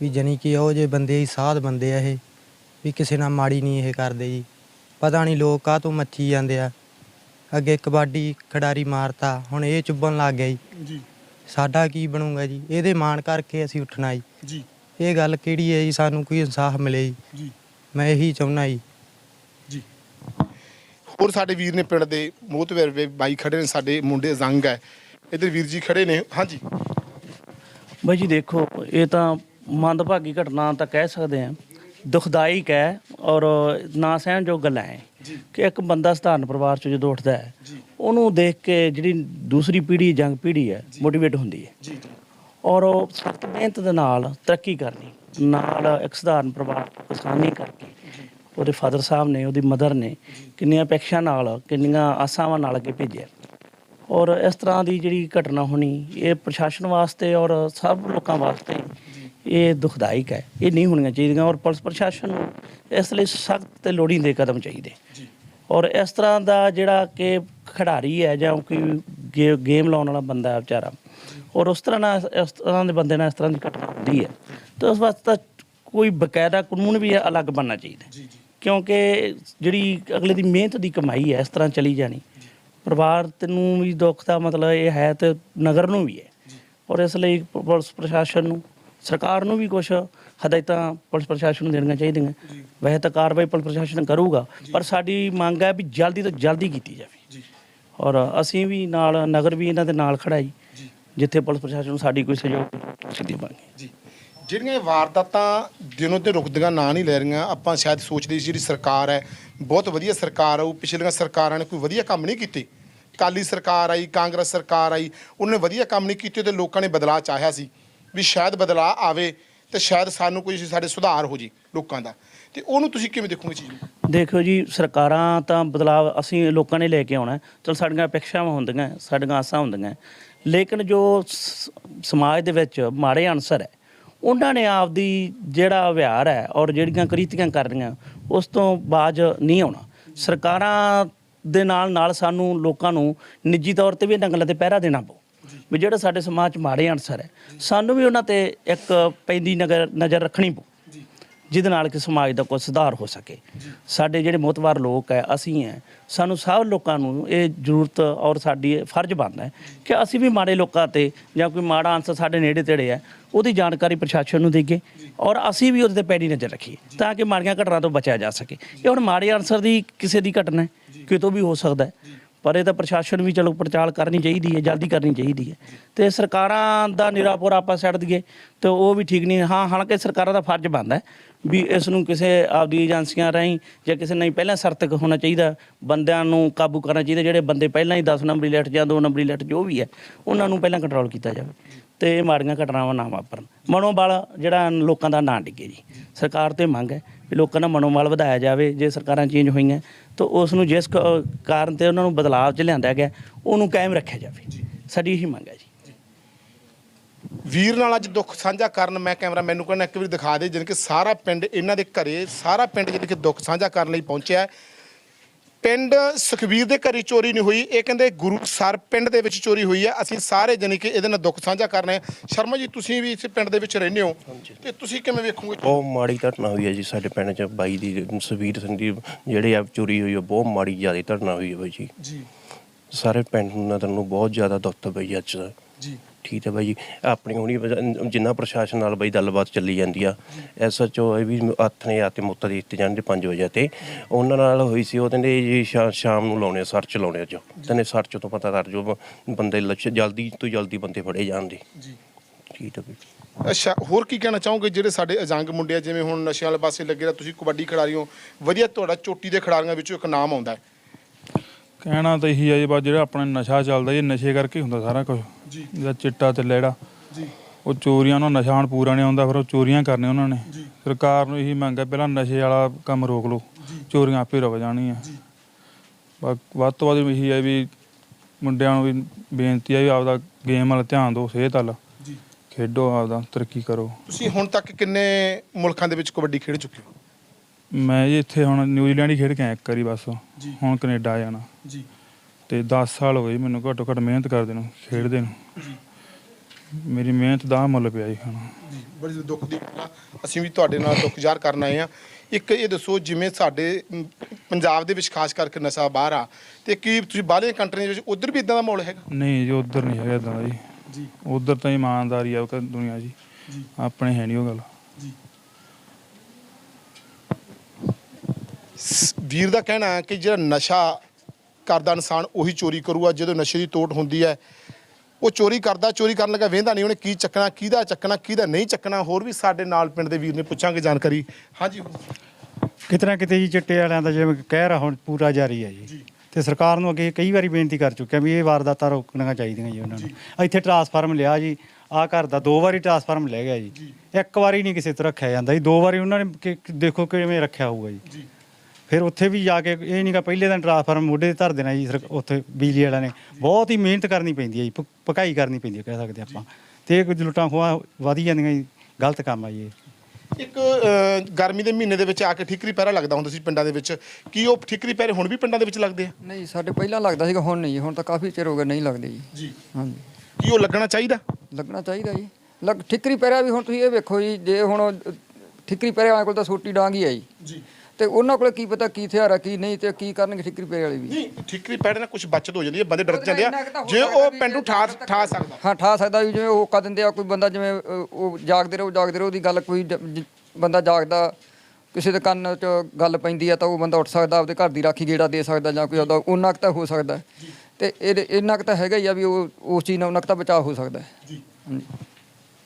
Speaker 11: ਵੀ ਜਣੀ ਕਿ ਉਹ ਜੇ ਬੰਦੇ ਹੀ ਸਾਧ ਬੰਦੇ ਆ ਇਹ ਵੀ ਕਿਸੇ ਨਾਲ ਮਾੜੀ ਨਹੀਂ ਇਹ ਕਰਦੇ ਜੀ। ਪਤਾ ਨਹੀਂ ਲੋਕ ਕਾਹ ਤੋਂ ਮੱਚੀ ਜਾਂਦੇ ਆ। ਅੱਗੇ ਕਬੱਡੀ ਖਿਡਾਰੀ ਮਾਰਤਾ ਹੁਣ ਇਹ ਚੁੱਭਣ ਲੱਗ ਗਿਆ ਜੀ।
Speaker 1: ਜੀ।
Speaker 11: ਸਾਡਾ ਕੀ ਬਣੂਗਾ ਜੀ? ਇਹਦੇ ਮਾਣ ਕਰਕੇ ਅਸੀਂ ਉੱਠਣਾ ਜੀ।
Speaker 1: ਜੀ।
Speaker 11: ਇਹ ਗੱਲ ਕਿਹੜੀ ਹੈ ਜੀ? ਸਾਨੂੰ ਕੋਈ ਇਨਸਾਫ ਮਿਲੇ ਜੀ।
Speaker 1: ਜੀ।
Speaker 11: ਮੈਂ ਇਹੀ ਚਾਹੁੰਦਾ ਜੀ।
Speaker 1: ਜੀ। ਹੋਰ ਸਾਡੇ ਵੀਰ ਨੇ ਪਿੰਡ ਦੇ ਮੋਹਤਵਰ ਵੇ ਬਾਈ ਖੜੇ ਨੇ ਸਾਡੇ ਮੁੰਡੇ ਜ਼ੰਗ ਹੈ। ਇਧਰ ਵੀਰ ਜੀ ਖੜੇ ਨੇ। ਹਾਂਜੀ।
Speaker 12: ਬਾਈ ਜੀ ਦੇਖੋ ਇਹ ਤਾਂ ਮੰਦਭਾਗੀ ਘਟਨਾ ਤਾਂ ਕਹਿ ਸਕਦੇ ਆ ਦੁਖਦਾਇਕ ਹੈ ਔਰ ਨਾ ਸਹਿਣਯੋਗ ਗੱਲਾਂ ਹੈ। ਕਿ ਇੱਕ ਬੰਦਾ ਸਧਾਰਨ ਪਰਿਵਾਰ ਚੋਂ ਜਦੋਂ ਉੱਠਦਾ ਹੈ ਉਹਨੂੰ ਦੇਖ ਕੇ ਜਿਹੜੀ ਦੂਸਰੀ ਪੀੜ੍ਹੀ ਜੰਗ ਪੀੜ੍ਹੀ ਹੈ ਮੋਟੀਵੇਟ ਹੁੰਦੀ ਹੈ। ਔਰ ਉਹ ਸਖਤ ਮਿਹਨਤ ਦੇ ਨਾਲ ਤਰੱਕੀ ਕਰਨੀ ਨਾਲ ਇੱਕ ਸਧਾਰਨ ਪਰਿਵਾਰ ਕਿਸਾਨੀ ਕਰਕੇ ਉਹਦੇ ਫਾਦਰ ਸਾਹਿਬ ਨੇ ਉਹਦੀ ਮਦਰ ਨੇ ਕਿੰਨੀਆਂ ਅਪੇਖਿਆ ਨਾਲ ਕਿੰਨੀਆਂ ਆਸਾਵਾਂ ਨਾਲ ਅੱਗੇ ਭੇਜਿਆ। ਔਰ ਇਸ ਤਰ੍ਹਾਂ ਦੀ ਜਿਹੜੀ ਘਟਨਾ ਹੋਣੀ ਇਹ ਪ੍ਰਸ਼ਾਸਨ ਵਾਸਤੇ ਔਰ ਸਭ ਲੋਕਾਂ ਵਾਸਤੇ ਇਹ ਦੁਖਦਾਇਕ ਹੈ। ਇਹ ਨਹੀਂ ਹੋਣੀਆਂ ਚਾਹੀਦੀਆਂ ਔਰ ਪੁਲਿਸ ਪ੍ਰਸ਼ਾਸਨ ਨੂੰ ਇਸ ਲਈ ਸਖਤ ਤੇ ਲੋੜੀਂਦੇ ਕਦਮ ਚਾਹੀਦੇ। ਔਰ ਇਸ ਤਰ੍ਹਾਂ ਦਾ ਜਿਹੜਾ ਕਿ ਖਿਡਾਰੀ ਹੈ ਜਾਂ ਕੋਈ ਗੇਮ ਲਾਉਣ ਵਾਲਾ ਬੰਦਾ ਹੈ ਵਿਚਾਰਾ ਔਰ ਉਸ ਤਰ੍ਹਾਂ ਨਾਲ ਇਸ ਤਰ੍ਹਾਂ ਦੇ ਬੰਦੇ ਨਾਲ ਇਸ ਤਰ੍ਹਾਂ ਦੀ ਘਟਨਾ ਹੁੰਦੀ ਹੈ ਤਾਂ ਉਸ ਵਾਸਤੇ ਤਾਂ ਕੋਈ ਬਕਾਇਦਾ ਕਾਨੂੰਨ ਵੀ ਅਲੱਗ ਬਣਨਾ ਚਾਹੀਦਾ। ਕਿਉਂਕਿ ਜਿਹੜੀ ਅਗਲੇ ਦੀ ਮਿਹਨਤ ਦੀ ਕਮਾਈ ਹੈ ਇਸ ਤਰ੍ਹਾਂ ਚਲੀ ਜਾਣੀ। ਪਰਿਵਾਰ ਨੂੰ ਵੀ ਦੁੱਖ ਦਾ ਮਤਲਬ ਇਹ ਹੈ ਤੇ ਨਗਰ ਨੂੰ ਵੀ ਹੈ। ਔਰ ਇਸ ਲਈ ਪੁਲਿਸ ਪ੍ਰਸ਼ਾਸਨ ਨੂੰ ਸਰਕਾਰ ਨੂੰ ਵੀ ਕੁਝ ਹਦਾਇਤਾਂ ਪੁਲਿਸ ਪ੍ਰਸ਼ਾਸਨ ਨੂੰ ਦੇਣੀਆਂ ਚਾਹੀਦੀਆਂ। ਵੈਸੇ ਤਾਂ ਕਾਰਵਾਈ ਪੁਲਿਸ ਪ੍ਰਸ਼ਾਸਨ ਕਰੂਗਾ ਪਰ ਸਾਡੀ ਮੰਗ ਹੈ ਵੀ ਜਲਦੀ ਤੋਂ ਜਲਦੀ ਕੀਤੀ ਜਾਵੇ। ਔਰ ਅਸੀਂ ਵੀ ਨਾਲ ਨਗਰ ਵੀ ਇਹਨਾਂ ਦੇ ਨਾਲ ਖੜਾ ਜੀ। ਜਿੱਥੇ ਪੁਲਿਸ ਪ੍ਰਸ਼ਾਸਨ ਨੂੰ ਸਾਡੀ ਕੋਈ ਸਹਿਯੋਗ ਅਸੀਂ ਦੇਵਾਂਗੇ
Speaker 1: ਜੀ। ਜਿਹੜੀਆਂ ਵਾਰਦਾਤਾਂ ਦਿਨੋਂ ਦਿਨ ਰੁਕਦੀਆਂ ਨਾਂ ਨਹੀਂ ਲੈ ਰਹੀਆਂ ਆਪਾਂ ਸ਼ਾਇਦ ਸੋਚਦੇ ਸੀ ਜਿਹੜੀ ਸਰਕਾਰ ਹੈ ਬਹੁਤ ਵਧੀਆ ਸਰਕਾਰ ਆ ਉਹ ਪਿਛਲੀਆਂ ਸਰਕਾਰਾਂ ਨੇ ਕੋਈ ਵਧੀਆ ਕੰਮ ਨਹੀਂ ਕੀਤੇ। ਕਾਲੀ ਸਰਕਾਰ ਆਈ ਕਾਂਗਰਸ ਸਰਕਾਰ ਆਈ ਉਹਨੇ ਵਧੀਆ ਕੰਮ ਨਹੀਂ ਕੀਤੇ ਤੇ ਲੋਕਾਂ ਨੇ ਬਦਲਾਅ ਚਾਹਿਆ ਸੀ। ਵੀ ਸ਼ਾਇਦ ਬਦਲਾਅ ਆਵੇ ਤੇ ਸ਼ਾਇਦ ਸਾਨੂੰ ਕੋਈ ਸਾਡੇ ਸੁਧਾਰ ਹੋ ਜੇ ਲੋਕਾਂ ਦਾ। ਤੇ ਉਹਨੂੰ ਤੁਸੀਂ ਕਿਵੇਂ ਦੇਖੋਗੇ ਚੀਜ਼ ਨੂੰ
Speaker 12: ਦੇਖੋ ਜੀ, ਸਰਕਾਰਾਂ ਤਾਂ ਬਦਲਾਅ ਅਸੀਂ ਲੋਕਾਂ ਨੇ ਲੈ ਕੇ ਆਉਣਾ। ਚਲ ਸਾਡੀਆਂ ਅਪੇਖਿਆਵਾਂ ਹੁੰਦੀਆਂ, ਸਾਡੀਆਂ ਆਸਾਂ ਹੁੰਦੀਆਂ। ਲੇਕਿਨ ਜੋ ਸ- ਸਮਾਜ ਦੇ ਵਿੱਚ ਮਾੜੇ ਅਨਸਰ ਹੈ, ਉਹਨਾਂ ਨੇ ਆਪਦੀ ਜਿਹੜਾ ਵਿਹਾਰ ਹੈ ਔਰ ਜਿਹੜੀਆਂ ਕਰੀਤੀਆਂ ਕਰ ਰਹੀਆਂ, ਉਸ ਤੋਂ ਬਾਜ ਨਹੀਂ ਆਉਣਾ। ਸਰਕਾਰਾਂ ਦੇ ਨਾਲ ਨਾਲ ਸਾਨੂੰ ਲੋਕਾਂ ਨੂੰ ਨਿੱਜੀ ਤੌਰ ਤੇ ਵੀ ਇਹਨਾਂ ਗੱਲਾਂ ਤੇ ਪਹਿਰਾ ਦੇਣਾ ਪਊ। ਵੀ ਜਿਹੜੇ ਸਾਡੇ ਸਮਾਜ 'ਚ ਮਾੜੇ ਅਨਸਰ ਹੈ ਸਾਨੂੰ ਵੀ ਉਹਨਾਂ ਤੇ ਇੱਕ ਪੈਂਦੀ ਨਗਰ ਨਜ਼ਰ ਰੱਖਣੀ ਪਊ। ਜਿਹਦੇ ਨਾਲ ਕਿ ਸਮਾਜ ਦਾ ਕੁਝ ਸੁਧਾਰ ਹੋ ਸਕੇ। ਸਾਡੇ ਜਿਹੜੇ ਮੋਤਵਾਰ ਲੋਕ ਹੈ ਅਸੀਂ ਹੈ ਸਾਨੂੰ ਸਭ ਲੋਕਾਂ ਨੂੰ ਇਹ ਜ਼ਰੂਰਤ ਔਰ ਸਾਡੀ ਫਰਜ਼ ਬਣਦਾ ਹੈ ਕਿ ਅਸੀਂ ਵੀ ਮਾੜੇ ਲੋਕਾਂ ਤੇ ਜਾਂ ਕੋਈ ਮਾੜਾ ਅੰਸਰ ਸਾਡੇ ਨੇੜੇ ਤੇੜੇ ਹੈ ਉਹਦੀ ਜਾਣਕਾਰੀ ਪ੍ਰਸ਼ਾਸਨ ਨੂੰ ਦੇਈਏ ਔਰ ਅਸੀਂ ਵੀ ਉਹਦੇ ਤੇ ਪੈੜੀ ਨਜ਼ਰ ਰੱਖੀਏ ਤਾਂ ਕਿ ਮਾੜੀਆਂ ਘਟਨਾ ਤੋਂ ਬਚਿਆ ਜਾ ਸਕੇ। ਇਹ ਹੁਣ ਮਾੜੇ ਅੰਸਰ ਦੀ ਕਿਸੇ ਦੀ ਘਟਨਾ ਹੈ ਕਿਤੋਂ ਵੀ ਹੋ ਸਕਦਾ ਹੈ। ਪਰ ਇਹ ਤਾਂ ਪ੍ਰਸ਼ਾਸਨ ਵੀ ਚਲੋ ਪੜਤਾਲ ਕਰਨੀ ਚਾਹੀਦੀ ਹੈ, ਜਲਦੀ ਕਰਨੀ ਚਾਹੀਦੀ ਹੈ। ਤੇ ਸਰਕਾਰਾਂ ਦਾ ਨਿਰਾਪੁਰ ਆਪਾਂ ਛੱਡ ਦਈਏ ਤੇ ਉਹ ਵੀ ਠੀਕ ਨਹੀਂ। ਹਾਂ, ਹਾਲਾਂਕਿ ਸਰਕਾਰਾਂ ਦਾ ਫਰਜ਼ ਬਣਦਾ ਵੀ ਇਸ ਨੂੰ ਕਿਸੇ ਆਪਦੀ ਏਜੰਸੀਆਂ ਰਾਹੀਂ ਜਾਂ ਕਿਸੇ ਨਹੀਂ ਪਹਿਲਾਂ ਸਰਤਕ ਹੋਣਾ ਚਾਹੀਦਾ, ਬੰਦਿਆਂ ਨੂੰ ਕਾਬੂ ਕਰਨਾ ਚਾਹੀਦਾ, ਜਿਹੜੇ ਬੰਦੇ ਪਹਿਲਾਂ ਹੀ 10 ਨੰਬਰੀ ਲੈਟ ਜਾਂ 2 ਨੰਬਰੀ ਲੈਟ ਜੋ ਵੀ ਹੈ, ਉਹਨਾਂ ਨੂੰ ਪਹਿਲਾਂ ਕੰਟਰੋਲ ਕੀਤਾ ਜਾਵੇ ਤੇ ਇਹ ਮਾੜੀਆਂ ਘਟਨਾਵਾਂ ਨਾ ਵਾਪਰਨ। ਮਨੋਬਲ ਜਿਹੜਾ ਲੋਕਾਂ ਦਾ ਨਾਂ ਡਿੱਗੇ ਜੀ। ਸਰਕਾਰ ਤੇ ਮੰਗ ਹੈ ਵੀ ਲੋਕਾਂ ਦਾ ਮਨੋਬਲ ਵਧਾਇਆ ਜਾਵੇ ਜੇ ਸਰਕਾਰਾਂ ਚੇਂਜ ਹੋਈਆਂ ਤਾਂ ਉਸ ਨੂੰ ਜਿਸ ਕਾਰਨ ਤੇ ਉਹਨਾਂ ਨੂੰ ਬਦਲਾਅ ਚ ਲਿਆਂਦਾ ਗਿਆ ਉਹਨੂੰ ਕਾਇਮ ਰੱਖਿਆ ਜਾਵੇ। ਸਾਡੀ ਇਹੀ ਮੰਗ ਹੈ ਜੀ।
Speaker 1: ਵੀਰ ਨਾਲ ਅੱਜ ਦੁੱਖ ਸਾਂਝਾ ਕਰਨ ਮੈਂ ਕੈਮਰਾ ਮੈਨੂੰ ਕਹਿੰਦਾ ਇੱਕ ਵਾਰੀ ਦਿਖਾ ਦੇ ਜਿਨ ਕਿ ਸਾਰਾ ਪਿੰਡ ਇਹਨਾਂ ਦੇ ਘਰੇ ਸਾਰਾ ਪਿੰਡ ਜਿਹਦੇ ਕਿ ਦੁੱਖ ਸਾਂਝਾ ਕਰਨ ਲਈ ਪਹੁੰਚਿਆ ਹੈ। ਪਿੰਡ ਸੁਖਵੀਰ ਦੇ ਘਰੇ ਚੋਰੀ ਨਹੀਂ ਹੋਈ। ਇਹ ਕਹਿੰਦੇ ਗੁਰੂ ਸਰ ਪਿੰਡ ਦੇ ਵਿੱਚ ਚੋਰੀ ਹੋਈ ਹੈ। ਅਸੀਂ ਸਾਰੇ ਜਾਣੀ ਕਿ ਇਹਦੇ ਨਾਲ ਦੁੱਖ ਸਾਂਝਾ ਕਰਨਾ ਹੈ। ਸ਼ਰਮਾ ਜੀ ਤੁਸੀਂ ਵੀ ਇਸ ਪਿੰਡ ਦੇ ਵਿੱਚ ਰਹਿੰਦੇ ਹੋ ਤੇ ਤੁਸੀਂ ਕਿਵੇਂ ਵੇਖੋਗੇ?
Speaker 13: ਬਹੁਤ ਮਾੜੀ ਘਟਨਾ ਹੋਈ ਹੈ ਜੀ ਸਾਡੇ ਪਿੰਡ 'ਚ। ਬਾਈ ਦੀ ਸਵੀਰ ਸਿੰਘ ਦੀ ਜਿਹੜੇ ਆ ਚੋਰੀ ਹੋਈ ਹੈ ਬਹੁਤ ਮਾੜੀ ਜ਼ਿਆਦਾ ਘਟਨਾ ਹੋਈ ਹੈ ਬਾਈ ਜੀ।
Speaker 1: ਜੀ।
Speaker 13: ਸਾਰੇ ਪਿੰਡ ਨੂੰ ਤੁਹਾਨੂੰ ਬਹੁਤ ਜ਼ਿਆਦਾ ਦੁੱਖ ਬਾਈ ਅੱਜ
Speaker 1: ਜੀ।
Speaker 13: ਠੀਕ ਹੈ ਬਾਈ ਜੀ ਆਪਣੀ ਹੁਣੀ ਜਿੰਨਾ ਪ੍ਰਸ਼ਾਸਨ ਨਾਲ ਬਾਈ ਗੱਲਬਾਤ ਚੱਲੀ ਜਾਂਦੀ ਆ ਐਸਐਚਓ ਇਹ ਵੀ ਹੱਥ ਨੇ ਆ ਤੇ ਮੁੱਤ ਦੇ ਦਿੱਤੇ ਜਾਂਦੇ 5 ਵਜੇ ਤੇ। ਉਹਨਾਂ ਨਾਲ ਹੋਈ ਸੀ ਉਹ ਕਹਿੰਦੇ ਜੀ ਸ਼ਾ- ਸ਼ਾਮ ਨੂੰ ਲਾਉਣੇ ਆ, ਸਰਚ ਲਾਉਣੇ ਅੱਜ। ਤੈਨੇ ਸਰਚ ਤੋਂ ਪਤਾ ਕਰ ਜੋ ਬੰਦੇ ਲੱਛ ਜਲਦੀ ਤੋਂ ਜਲਦੀ ਬੰਦੇ ਫੜੇ ਜਾਣ ਦੇ
Speaker 1: ਜੀ।
Speaker 13: ਠੀਕ ਹੈ ਬਾਈ।
Speaker 1: ਅੱਛਾ ਹੋਰ ਕੀ ਕਹਿਣਾ ਚਾਹੋਗੇ ਜਿਹੜੇ ਸਾਡੇ ਅਜੰਗ ਮੁੰਡੇ ਆ ਜਿਵੇਂ ਹੁਣ ਨਸ਼ਿਆਂ ਵਾਲੇ ਪਾਸੇ ਲੱਗੇ ਆ ਤੁਸੀਂ ਕਬੱਡੀ ਖਿਡਾਰੀ ਹੋ ਵਧੀਆ ਤੁਹਾਡਾ ਚੋਟੀ ਦੇ ਖਿਡਾਰੀਆਂ ਵਿੱਚੋਂ ਇੱਕ ਨਾਮ ਆਉਂਦਾ ਹੈ।
Speaker 2: ਕਹਿਣਾ ਤਾਂ ਇਹੀ ਹੈ ਜੀ ਬਸ ਜਿਹੜਾ ਆਪਣਾ ਨਸ਼ਾ ਚੱਲਦਾ ਇਹ ਨਸ਼ੇ ਕਰਕੇ ਹੀ ਹੁੰਦਾ ਸਾਰਾ ਕੁਝ
Speaker 1: ਜੀ।
Speaker 2: ਜਿਹੜਾ ਚਿੱਟਾ ਤੇ ਲੈੜਾ
Speaker 1: ਜੀ।
Speaker 2: ਉਹ ਚੋਰੀਆਂ ਨੂੰ ਨਸ਼ਾ ਹੁਣ ਪੂਰਾ ਨਹੀਂ ਆਉਂਦਾ ਫਿਰ ਉਹ ਚੋਰੀਆਂ ਕਰਨੇ ਉਹਨਾਂ ਨੇ। ਸਰਕਾਰ ਨੂੰ ਇਹੀ ਮੰਗ ਹੈ ਪਹਿਲਾਂ ਨਸ਼ੇ ਵਾਲਾ ਕੰਮ ਰੋਕ ਲਓ ਚੋਰੀਆਂ ਆਪੇ ਰੁਕ ਜਾਣੀਆਂ। ਬਸ ਵੱਧ ਤੋਂ ਵੱਧ ਇਹੀ ਹੈ ਵੀ ਮੁੰਡਿਆਂ ਨੂੰ ਵੀ ਬੇਨਤੀ ਹੈ ਵੀ ਆਪਦਾ ਗੇਮ ਵੱਲ ਧਿਆਨ ਦਿਓ ਸਿਹਤ ਵੱਲ।
Speaker 1: ਜੀ।
Speaker 2: ਖੇਡੋ ਆਪਦਾ ਤਰੱਕੀ ਕਰੋ।
Speaker 1: ਤੁਸੀਂ ਹੁਣ ਤੱਕ ਕਿੰਨੇ ਮੁਲਕਾਂ ਦੇ ਵਿੱਚ ਕਬੱਡੀ ਖੇਡ ਚੁੱਕੇ ਹੋ?
Speaker 2: ਮੈਂ ਜੀ ਇੱਥੇ ਹੁਣ ਨਿਊਜ਼ੀਲੈਂਡ ਹੀ ਖੇਡ ਕੇ ਆਇਆ ਇੱਕ ਵਾਰੀ ਬਸ।
Speaker 1: ਜੀ।
Speaker 2: ਹੁਣ ਕੈਨੇਡਾ ਆ ਜਾਣਾ।
Speaker 1: ਜੀ।
Speaker 2: ਤੇ 10 ਸਾਲ ਹੋ ਗਏ ਜੀ ਮੈਨੂੰ ਘੱਟੋ ਘੱਟ ਮਿਹਨਤ ਕਰਦੇ ਨੂੰ ਖੇਡਦੇ ਨੂੰ।
Speaker 1: ਜੀ।
Speaker 2: ਮੇਰੀ ਮਿਹਨਤ ਦਾ ਮੁੱਲ ਪਿਆ ਜੀ ਹੁਣ।
Speaker 1: ਜੀ ਬੜੀ ਦੁੱਖ ਦੀ ਗੱਲ ਆ। ਅਸੀਂ ਵੀ ਤੁਹਾਡੇ ਨਾਲ ਦੁੱਖ ਜ਼ਾਹਰ ਕਰਨ ਆਏ ਆ। ਇੱਕ ਇਹ ਦੱਸੋ ਜਿਵੇਂ ਸਾਡੇ ਅਮ, ਪੰਜਾਬ ਦੇ ਵਿੱਚ ਖਾਸ ਕਰਕੇ ਨਸ਼ਾ ਬਾਹਰ ਆ ਤੇ ਕੀ ਤੁਸੀਂ ਬਾਹਰਲੀਆਂ ਕੰਟਰੀਆਂ ਵਿੱਚ ਉਧਰ ਵੀ ਇਦਾਂ ਦਾ ਮਾਹੌਲ ਹੈਗਾ?
Speaker 2: ਨਹੀਂ ਜੀ ਉਧਰ ਨਹੀਂ ਹੈਗਾ ਇਦਾਂ ਜੀ।
Speaker 1: ਜੀ।
Speaker 2: ਉਧਰ ਤਾਂ ਇਮਾਨਦਾਰੀ ਆ ਉਹ ਕ- ਦੁਨੀਆ ਜੀ।
Speaker 1: ਜੀ।
Speaker 2: ਆਪਣੇ ਹੈ ਨਹੀਂ ਉਹ ਗੱਲ
Speaker 1: ਜੀ ਸ- ਵੀਰ ਦਾ ਕਹਿਣਾ ਹੈ ਕਿ ਜਿਹੜਾ ਨਸ਼ਾ ਕਰਦਾ ਇਨਸਾਨ ਉਹੀ ਚੋਰੀ ਕਰੂਗਾ ਜਦੋਂ ਨਸ਼ੇ ਦੀ ਤੋੜ ਹੁੰਦੀ ਹੈ। ਉਹ ਚੋਰੀ ਕਰਦਾ ਚੋਰੀ ਕਰਨ ਲੱਗਾ ਵੇਂਦਾ ਨਹੀਂ ਉਹਨੇ ਕੀ ਚੱਕਣਾ ਕਿਹਦਾ ਚੱਕਣਾ ਕਿਹਦਾ ਨਹੀਂ ਚੱਕਣਾ ਹੋਰ ਵੀ ਸਾਡੇ ਨਾਲ ਪਿੰਡ ਦੇ ਵੀਰ ਨੇ ਪੁੱਛਾਂਗੇ ਜਾਣਕਾਰੀ। ਹਾਂਜੀ
Speaker 6: ਕਿਤੇ ਨਾ ਕਿਤੇ ਜੀ ਚਿੱਟੇ ਵਾਲਿਆਂ ਦਾ ਜਿਵੇਂ ਕਹਿ ਰਹਾ ਹੁਣ ਪੂਰਾ ਜਾਰੀ ਹੈ ਜੀ। ਤੇ ਸਰਕਾਰ ਨੂੰ ਅੱਗੇ ਕਈ ਵਾਰੀ ਬੇਨਤੀ ਕਰ ਚੁੱਕਿਆ ਵੀ ਇਹ ਵਾਰਦਾਤਾਂ ਰੋਕਣੀਆਂ ਚਾਹੀਦੀਆਂ ਜੀ ਉਹਨਾਂ ਨੂੰ। ਇੱਥੇ ਟਰਾਂਸਫਾਰਮ ਲਿਆ ਜੀ ਆ ਘਰ ਦਾ ਦੋ ਵਾਰੀ ਟਰਾਂਸਫਾਰਮ ਲੈ ਗਿਆ ਜੀ। ਇੱਕ ਵਾਰੀ ਨਹੀਂ ਕਿਸੇ ਤੋਂ ਰੱਖਿਆ ਜਾਂਦਾ ਜੀ ਦੋ ਵਾਰੀ ਉਹਨਾਂ ਨੇ ਦੇਖੋ ਕਿਵੇਂ ਰੱਖਿਆ ਹੋਊਗਾ ਜੀ। ਫਿਰ ਉੱਥੇ ਵੀ ਜਾ ਕੇ ਇਹ ਨਹੀਂਗਾ ਪਹਿਲੇ ਦਿਨ ਟਰਾਂਸਫਾਰਮ ਮੋਢੇ ਤੇ ਧਰ ਦੇਣਾ ਜੀ ਸਰਕ- ਉੱਥੇ ਬਿਜਲੀ ਵਾਲਿਆਂ ਨੇ। ਬਹੁਤ ਹੀ ਮਿਹਨਤ ਕਰਨੀ ਪੈਂਦੀ ਹੈ ਜੀ ਪਕਾਈ ਕਰਨੀ ਪੈਂਦੀ ਹੈ ਕਹਿ ਸਕਦੇ ਆਪਾਂ। ਤੇ ਇਹ ਕੁਝ ਲੁੱਟਾਂ ਖੋਹਾਂ ਵਧੀ ਜਾਂਦੀਆਂ ਜੀ ਗਲਤ ਕੰਮ ਆ ਜੀ ਇਹ।
Speaker 1: ਇੱਕ ਅ, ਗਰਮੀ ਦੇ ਮਹੀਨੇ ਦੇ ਵਿੱਚ ਆ ਕੇ ਠਿਕਰੀ ਪਹਿਰਾ ਲੱਗਦਾ ਹੁੰਦਾ ਸੀ ਪਿੰਡਾਂ ਦੇ ਵਿੱਚ। ਕੀ ਉਹ ਠਿਕਰੀ ਪਹਿਰੇ ਹੁਣ ਵੀ ਪਿੰਡਾਂ ਦੇ ਵਿੱਚ ਲੱਗਦੇ ਆ?
Speaker 3: ਨਹੀਂ ਸਾਡੇ ਪਹਿਲਾਂ ਲੱਗਦਾ ਸੀਗਾ ਹੁਣ ਨਹੀਂ ਜੀ, ਹੁਣ ਤਾਂ ਕਾਫੀ ਚਿਰ ਹੋ ਗਿਆ ਨਹੀਂ ਲੱਗਦੇ ਜੀ।
Speaker 1: ਜੀ।
Speaker 3: ਹਾਂਜੀ।
Speaker 1: ਕੀ ਉਹ ਲੱਗਣਾ ਚਾਹੀਦਾ?
Speaker 3: ਲੱਗਣਾ ਚਾਹੀਦਾ ਜੀ। ਲੱਗ ਠਿਕਰੀ ਪੈਰਿਆ ਵੀ ਹੁਣ ਤੁਸੀਂ ਇਹ ਵੇਖੋ ਜੀ ਜੇ ਹੁਣ ਉਹ ਠਿਕਰੀ ਪੈਰਿਆ ਵਾਲੇ ਕੋਲ ਤਾਂ ਸੋਟੀ ਡਾਂਗ ਹੀ ਹੈ ਜੀ।
Speaker 1: ਜੀ।
Speaker 3: ਤੇ ਉਹਨਾਂ ਕੋਲ ਕੀ ਪਤਾ ਕੀ ਹਥਿਆਰ ਆ ਕੀ ਨਹੀਂ ਤੇ ਕੀ ਕਰਨਗੇ ਠਿਕਰੀ ਪੈਰੇ ਵਾਲੇ ਵੀ।
Speaker 1: ਨਹੀਂ ਠਿਕਰੀ ਪਹਿਰੇ ਨਾਲ ਕੁਝ ਬਚਤ ਹੋ ਜਾਂਦੀ ਹੈ ਬੰਦੇ ਡਰ ਜਾਂਦੇ ਆ। ਜੇ ਉਹ ਪਿੰਡੂ ਠਾ ਠਾ ਸਕਦਾ।
Speaker 3: ਹਾਂ ਠਾ ਸਕਦਾ ਵੀ ਜਿਵੇਂ ਉਹ ਕਾ ਦਿੰਦੇ ਆ ਕੋਈ ਬੰਦਾ ਜਿਵੇਂ ਅ, ਉਹ ਜਾਗਦੇ ਰਹੋ ਜਾਗਦੇ ਰਹੋ ਉਹਦੀ ਗੱਲ ਕੋਈ ਜ- ਜ- ਬੰਦਾ ਜਾਗਦਾ ਕਿਸੇ ਦੇ ਕੰਨ 'ਚ ਗੱਲ ਪੈਂਦੀ ਆ ਤਾਂ ਉਹ ਬੰਦਾ ਉੱਠ ਸਕਦਾ ਆਪਦੇ ਘਰ ਦੀ ਰਾਖੀ ਗੇੜਾ ਦੇ ਸਕਦਾ ਜਾਂ ਕੋਈ ਉਹਦਾ ਉਹਨਾਂ ਕੁ ਤਾਂ ਹੋ ਸਕਦਾ। ਤੇ ਇਹ ਇੰਨਾ ਕੁ ਤਾਂ ਹੈਗਾ ਹੀ ਆ ਵੀ ਉਹ ਉਸ ਚੀਜ਼ ਨਾਲ ਉਹਨਾਂ ਕੁ ਤਾਂ ਬਚਾਅ ਹੋ ਸਕਦਾ। ਹੈ
Speaker 1: ਜੀ।
Speaker 3: ਹਾਂਜੀ।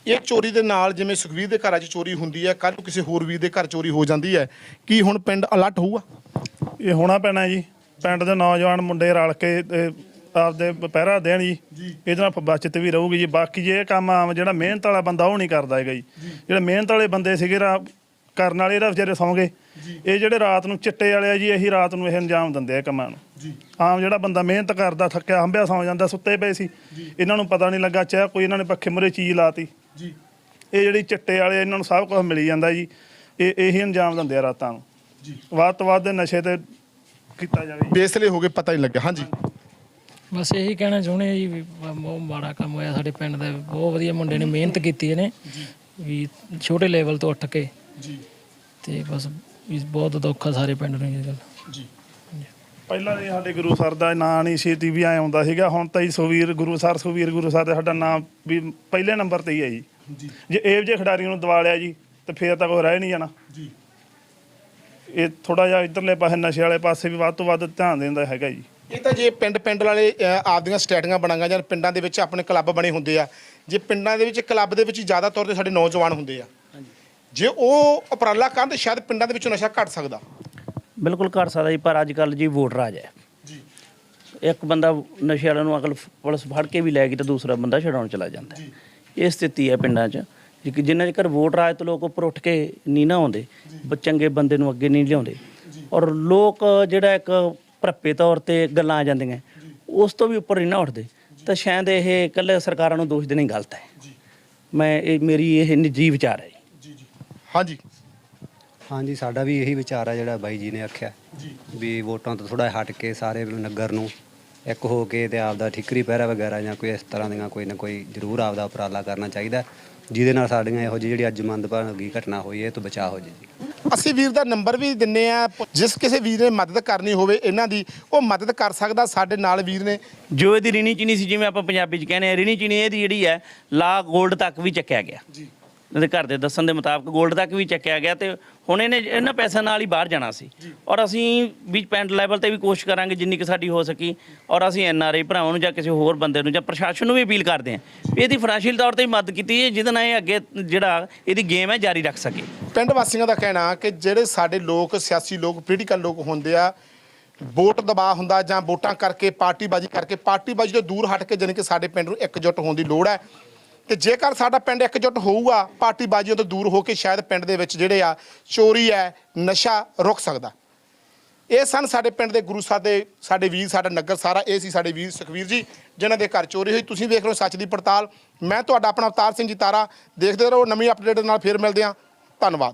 Speaker 1: ਇਹ ਚੋਰੀ ਦੇ ਨਾਲ ਜਿਵੇਂ ਸੁਖਵੀਰ ਦੇ ਘਰਾਂ 'ਚ ਚੋਰੀ ਹੁੰਦੀ ਹੈ ਕੱਲ ਨੂੰ ਕਿਸੇ ਹੋਰ ਵੀਰ ਦੇ ਘਰ ਚੋਰੀ ਹੋ ਜਾਂਦੀ ਹੈ ਕੀ ਹੁਣ ਪਿੰਡ ਅਲਰਟ ਹੋਊਗਾ?
Speaker 5: ਇਹ ਹੋਣਾ ਪੈਣਾ ਜੀ ਪਿੰਡ ਦੇ ਨੌਜਵਾਨ ਮੁੰਡੇ ਰਲ ਕੇ ਤੇ ਆਪਦੇ ਪਹਿਰਾ ਦੇਣ ਜੀ ਇਹਦੇ ਨਾਲ ਬਚਤ ਵੀ ਰਹੂਗੀ ਜੀ ਬਾਕੀ ਜੇ ਇਹ ਕੰਮ ਆਮ ਜਿਹੜਾ ਮਿਹਨਤ ਵਾਲਾ ਬੰਦਾ ਉਹ ਨਹੀਂ ਕਰਦਾ ਹੈਗਾ ਜੀ। ਜਿਹੜੇ ਮਿਹਨਤ ਵਾਲੇ ਬੰਦੇ ਸੀਗੇ ਰਾ ਕਰਨ ਵਾਲੇ ਇਹਦਾ ਵਿਚਾਰੇ ਸੌਂ ਗਏ। ਇਹ ਜਿਹੜੇ ਰਾਤ ਨੂੰ ਚਿੱਟੇ ਵਾਲੇ ਆ ਜੀ ਇਹੀ ਰਾਤ ਨੂੰ ਇਹ ਅੰਜਾਮ ਦਿੰਦੇ ਆ ਕੰਮਾਂ ਨੂੰ। ਆਮ ਜਿਹੜਾ ਬੰਦਾ ਮਿਹਨਤ ਕਰਦਾ ਥੱਕਿਆ ਹੰਬਿਆ ਸੌਂ ਜਾਂਦਾ ਸੁੱਤੇ ਪਏ ਸੀ। ਇਹਨਾਂ ਨੂੰ ਪਤਾ ਨਹੀਂ ਲੱਗਾ ਚਾਹ ਕੋਈ ਇਹਨਾਂ ਨੇ ਪੱਖੇ ਮੁਰੇ ਚੀਜ਼ ਲਾਤੀ।
Speaker 1: ਜੀ।
Speaker 5: ਇਹ ਜਿਹੜੀ ਚਿੱਟੇ ਵਾਲੇ ਇਹਨਾਂ ਨੂੰ ਸਭ ਕੁਝ ਮਿਲੀ ਜਾਂਦਾ ਜੀ। ਇਹ ਇਹੀ ਅੰਜਾਮ ਦਿੰਦੇ ਆ ਰਾਤਾਂ ਨੂੰ।
Speaker 1: ਜੀ।
Speaker 5: ਵੱਧ ਤੋਂ ਵੱਧ ਨਸ਼ੇ ਤੇ ਕੀਤਾ ਜਾਵੇ। ਜੀ।
Speaker 1: ਬੇਸਲੇ ਹੋ ਗਏ ਪਤਾ ਹੀ ਨਹੀਂ ਲੱਗਿਆ। ਹਾਂਜੀ।
Speaker 14: ਬਸ ਇਹੀ ਕਹਿਣਾ ਚਾਹੁੰਦੇ ਆ ਜੀ ਵੀ ਬ- ਬਹੁਤ ਮਾੜਾ ਕੰਮ ਹੋਇਆ ਸਾਡੇ ਪਿੰਡ ਦੇ। ਬਹੁਤ ਵਧੀਆ ਮੁੰਡੇ ਨੇ ਮਿਹਨਤ ਕੀਤੀ ਇਹਨੇ। ਵੀ ਛੋਟੇ ਲੈਵਲ ਤੋਂ ਉੱਠ ਕੇ।
Speaker 1: ਜੀ।
Speaker 14: ਤੇ ਬਸ ਵੀ ਬਹੁਤ ਦੁੱਖ ਆ ਸਾਰੇ ਪਿੰਡ ਨੂੰ ਇਹ ਗੱਲ।
Speaker 1: ਜੀ।
Speaker 5: ਪਹਿਲਾਂ ਇਹ ਸਾਡੇ ਗੁਰੂ ਸਰ ਦਾ ਨਾਂ ਨਹੀਂ ਛੇਤੀ ਵੀ ਆਇਆ ਹੁੰਦਾ ਸੀਗਾ ਹੁਣ ਤਾਂ ਜੀ ਸੁਵੀਰ ਗੁਰੂ ਸਰ ਸੁਵੀਰ ਗੁਰੂ ਸਰ ਦਾ ਸਾਡਾ ਨਾਮ ਵੀ ਪਹਿਲੇ ਨੰਬਰ ਤੇ ਹੀ ਹੈ ਜੀ। ਜੇ। ਇਹ ਜੇ ਖਿਡਾਰੀ ਨੂੰ ਦਵਾ ਲਿਆ ਜੀ ਤੇ ਫੇਰ ਤਾਂ ਕੋਈ ਰਹਿ ਨਹੀਂ ਜਾਣਾ।
Speaker 1: ਜੀ।
Speaker 5: ਇਹ ਥੋੜਾ ਜਿਹਾ ਇਧਰਲੇ ਪਾਸੇ ਨਸ਼ੇ ਵਾਲੇ ਪਾਸੇ ਵੀ ਵੱਧ ਤੋਂ ਵੱਧ ਧਿਆਨ ਦੇਂਦਾ ਹੈਗਾ ਜੀ।
Speaker 1: ਇਹ ਤਾਂ ਜੇ ਪਿੰਡ ਪਿੰਡ ਵਾਲੇ ਅ, ਆਪਦੀਆਂ ਸਟੇਟੀਆਂ ਬਣਾਈਆਂ ਜਾਂ ਪਿੰਡਾਂ ਦੇ ਵਿੱਚ ਆਪਣੇ ਕਲੱਬ ਬਣੇ ਹੁੰਦੇ ਆ ਜੇ ਪਿੰਡਾਂ ਦੇ ਵਿੱਚ ਕਲੱਬ ਦੇ ਵਿੱਚ ਜ਼ਿਆਦਾ ਤੌਰ ਤੇ ਸਾਡੇ ਨੌਜਵਾਨ ਹੁੰਦੇ ਆ। ਜੇ ਉਹ ਉਪਰਾਲਾ ਕਰਨ ਤਾਂ ਸ਼ਾਇਦ ਪਿੰਡਾਂ ਦੇ ਵਿੱਚੋਂ ਨਸ਼ਾ ਘਟ ਸਕਦਾ।
Speaker 12: ਬਿਲਕੁਲ ਕਰ ਸਕਦਾ ਜੀ ਪਰ ਅੱਜ ਕੱਲ ਜੀ ਵੋਟ ਰਾਜ ਹੈ
Speaker 1: ਜੀ।
Speaker 12: ਇੱਕ ਬੰਦਾ ਨਸ਼ੇ ਵਾਲਿਆਂ ਨੂੰ ਅਗਲ ਪੁਲਿਸ ਫੜ ਕੇ ਵੀ ਲੈ ਗਈ ਤੇ ਦੂਸਰਾ ਬੰਦਾ ਛਡਾਉਣ ਚਲਾ ਜਾਂਦਾ। ਹੈ। ਇਹ ਸਥਿਤੀ ਹੈ ਪਿੰਡਾਂ 'ਚ। ਕਿ ਜਿੰਨਾ ਚਿਰ ਵੋਟ ਰਾਜ ਤੋਂ ਲੋਕ ਉੱਪਰ ਉੱਠ ਕੇ ਨਹੀਂ ਨਾ ਆਉਂਦੇ ਚੰਗੇ ਬੰਦੇ ਨੂੰ ਅੱਗੇ ਨਹੀਂ ਲਿਆਉਂਦੇ। ਔਰ ਲੋਕ ਜਿਹੜਾ ਇੱਕ ਭਰਪੇ ਤੌਰ ਤੇ ਗੱਲਾਂ ਆ ਜਾਂਦੀਆਂ ਉਸ ਤੋਂ ਵੀ ਉੱਪਰ ਨਹੀਂ ਨਾ ਉੱਠਦੇ। ਤਾਂ ਸ਼ਾਇਦ ਇਹ ਇਕੱਲੇ ਸਰਕਾਰਾਂ ਨੂੰ ਦੋਸ਼ ਦੇਣਾ ਗਲਤ ਹੈ। ਮੈਂ ਇਹ ਮੇਰੀ ਇਹ ਨਿੱਜੀ ਵਿਚਾਰ ਹੈ ਜੀ।
Speaker 1: ਹਾਂਜੀ।
Speaker 4: ਹਾਂਜੀ ਸਾਡਾ ਵੀ ਇਹੀ ਵਿਚਾਰ ਆ ਜਿਹੜਾ ਬਾਈ ਜੀ ਨੇ ਆਖਿਆ। ਵੀ ਵੋਟਾਂ ਤੋਂ ਥੋੜਾ ਹਟ ਕੇ ਸਾਰੇ ਨਗਰ ਨੂੰ ਇੱਕ ਹੋ ਕੇ ਤੇ ਆਪਦਾ ਠਿਕਰੀ ਪਹਿਰਾ ਵਗੈਰਾ ਜਾਂ ਕੋਈ ਇਸ ਤਰ੍ਹਾਂ ਦੀਆਂ ਕੋਈ ਨਾ ਕੋਈ ਜ਼ਰੂਰ ਆਪਦਾ ਉਪਰਾਲਾ ਕਰਨਾ ਚਾਹੀਦਾ। ਜਿਹਦੇ ਨਾਲ ਸਾਡੀਆਂ ਇਹੋ ਜਿਹੀ ਜਿਹੜੀ ਅੱਜ ਮੰਦਭਾਗੀ ਘਟਨਾ ਹੋਈ ਹੈ ਇਹ ਤੋਂ ਬਚਾਅ ਹੋ ਜੇ ਜੀ।
Speaker 1: ਅਸੀਂ ਵੀਰ ਦਾ ਨੰਬਰ ਵੀ ਦਿੰਨੇ ਆ। ਜਿਸ ਕਿਸੇ ਵੀਰ ਨੇ ਮਦਦ ਕਰਨੀ ਹੋਵੇ ਇਹਨਾਂ ਦੀ ਉਹ ਮਦਦ ਕਰ ਸਕਦਾ ਸਾਡੇ ਨਾਲ ਵੀਰ ਨੇ।
Speaker 12: ਜੋ ਇਹਦੀ ਰਿਣੀ ਚੀਨੀ ਸੀ ਜਿਵੇਂ ਆਪਾਂ ਪੰਜਾਬੀ ਚ ਕਹਿੰਦੇ ਆ ਰਿਣੀ ਚੀਨੀ ਇਹਦੀ ਜਿਹੜੀ ਹੈ ਲਾ 골ਡ ਤੱਕ ਵੀ ਚੱਕਿਆ ਗਿਆ। ਜੀ। ਇਹਦੇ ਘਰ ਦੇ ਦੱਸਣ ਦੇ ਮੁਤਾਬਕ 골ਡ ਤੱਕ ਵੀ ਚੱਕਿਆ ਗਿਆ ਤੇ ਹੁਣ ਇਹਨੇ ਇਹਨਾਂ ਪੈਸਿਆਂ ਨਾਲ ਹੀ ਬਾਹਰ ਜਾਣਾ ਸੀ। ਔਰ ਅਸੀਂ ਵੀ ਪਿੰਡ ਲੈਵਲ ਤੇ ਵੀ ਕੋਸ਼ਿਸ਼ ਕਰਾਂਗੇ ਜਿੰਨੀ ਕਿ ਸਾਡੀ ਹੋ ਸਕੀ ਔਰ ਅਸੀਂ ਐਨ ਆਰ ਆਈ ਭਰਾਵਾਂ ਨੂੰ ਜਾਂ ਕਿਸੇ ਹੋਰ ਬੰਦੇ ਨੂੰ ਜਾਂ ਪ੍ਰਸ਼ਾਸਨ ਨੂੰ ਵੀ ਅਪੀਲ ਕਰਦੇ ਹਾਂ ਵੀ ਇਹਦੀ ਫਾਈਨੈਂਸ਼ੀਅਲ ਤੌਰ ਤੇ ਵੀ ਮਦਦ ਕੀਤੀ ਜਿਹਦੇ ਨਾਲ ਇਹ ਅੱਗੇ ਜਿਹੜਾ ਇਹਦੀ ਗੇਮ ਹੈ ਜਾਰੀ ਰੱਖ ਸਕੇ।
Speaker 1: ਪਿੰਡ ਵਾਸੀਆਂ ਦਾ ਕਹਿਣਾ ਕਿ ਜਿਹੜੇ ਸਾਡੇ ਲੋਕ ਸਿਆਸੀ ਲੋਕ ਪੋਲੀਟੀਕਲ ਲੋਕ ਹੁੰਦੇ ਆ ਵੋਟ ਦਬਾਅ ਹੁੰਦਾ ਜਾਂ ਵੋਟਾਂ ਕਰਕੇ ਪਾਰਟੀਬਾਜ਼ੀ ਕਰਕੇ ਪਾਰਟੀਬਾਜ਼ੀ ਤੋਂ ਦੂਰ ਹਟ ਕੇ ਜਾਣੀ ਕਿ ਸਾਡੇ ਪਿੰਡ ਨੂੰ ਇਕਜੁੱਟ ਹੋਣ ਦੀ ਲੋੜ ਹੈ। ਤੇ ਜੇਕਰ ਸਾਡਾ ਪਿੰਡ ਇੱਕਜੁੱਟ ਹੋਊਗਾ ਪਾਰਟੀਬਾਜ਼ੀਆਂ ਤੋਂ ਦੂਰ ਹੋ ਕੇ ਸ਼ਾਇਦ ਪਿੰਡ ਦੇ ਵਿੱਚ ਜਿਹੜੇ ਆ, ਚੋਰੀ ਹੈ, ਨਸ਼ਾ ਰੁਕ ਸਕਦਾ। ਇਹ ਸਨ ਸਾਡੇ ਪਿੰਡ ਦੇ ਗੁਰੂ ਸਾਹਿਬ ਦੇ, ਸਾਡੇ ਵੀਰ, ਸਾਡਾ ਨਗਰ ਸਾਰਾ, ਇਹ ਸੀ ਸਾਡੇ ਵੀਰ ਸੁਖਵੀਰ ਜੀ, ਜਿਨ੍ਹਾਂ ਦੇ ਘਰ ਚੋਰੀ ਹੋਈ। ਤੁਸੀਂ ਵੇਖ ਰਹੇ ਹੋ ਸੱਚ ਦੀ ਪੜਤਾਲ। ਮੈਂ ਤੁਹਾਡਾ ਆਪਣਾ ਅਵਤਾਰ ਸਿੰਘ ਜੀ ਤਾਰਾ, ਦੇਖਦੇ ਰਹੋ, ਨਵੀਂ ਅਪਡੇਟ ਨਾਲ ਫੇਰ ਮਿਲਦੇ ਹਾਂ। ਧੰਨਵਾਦ।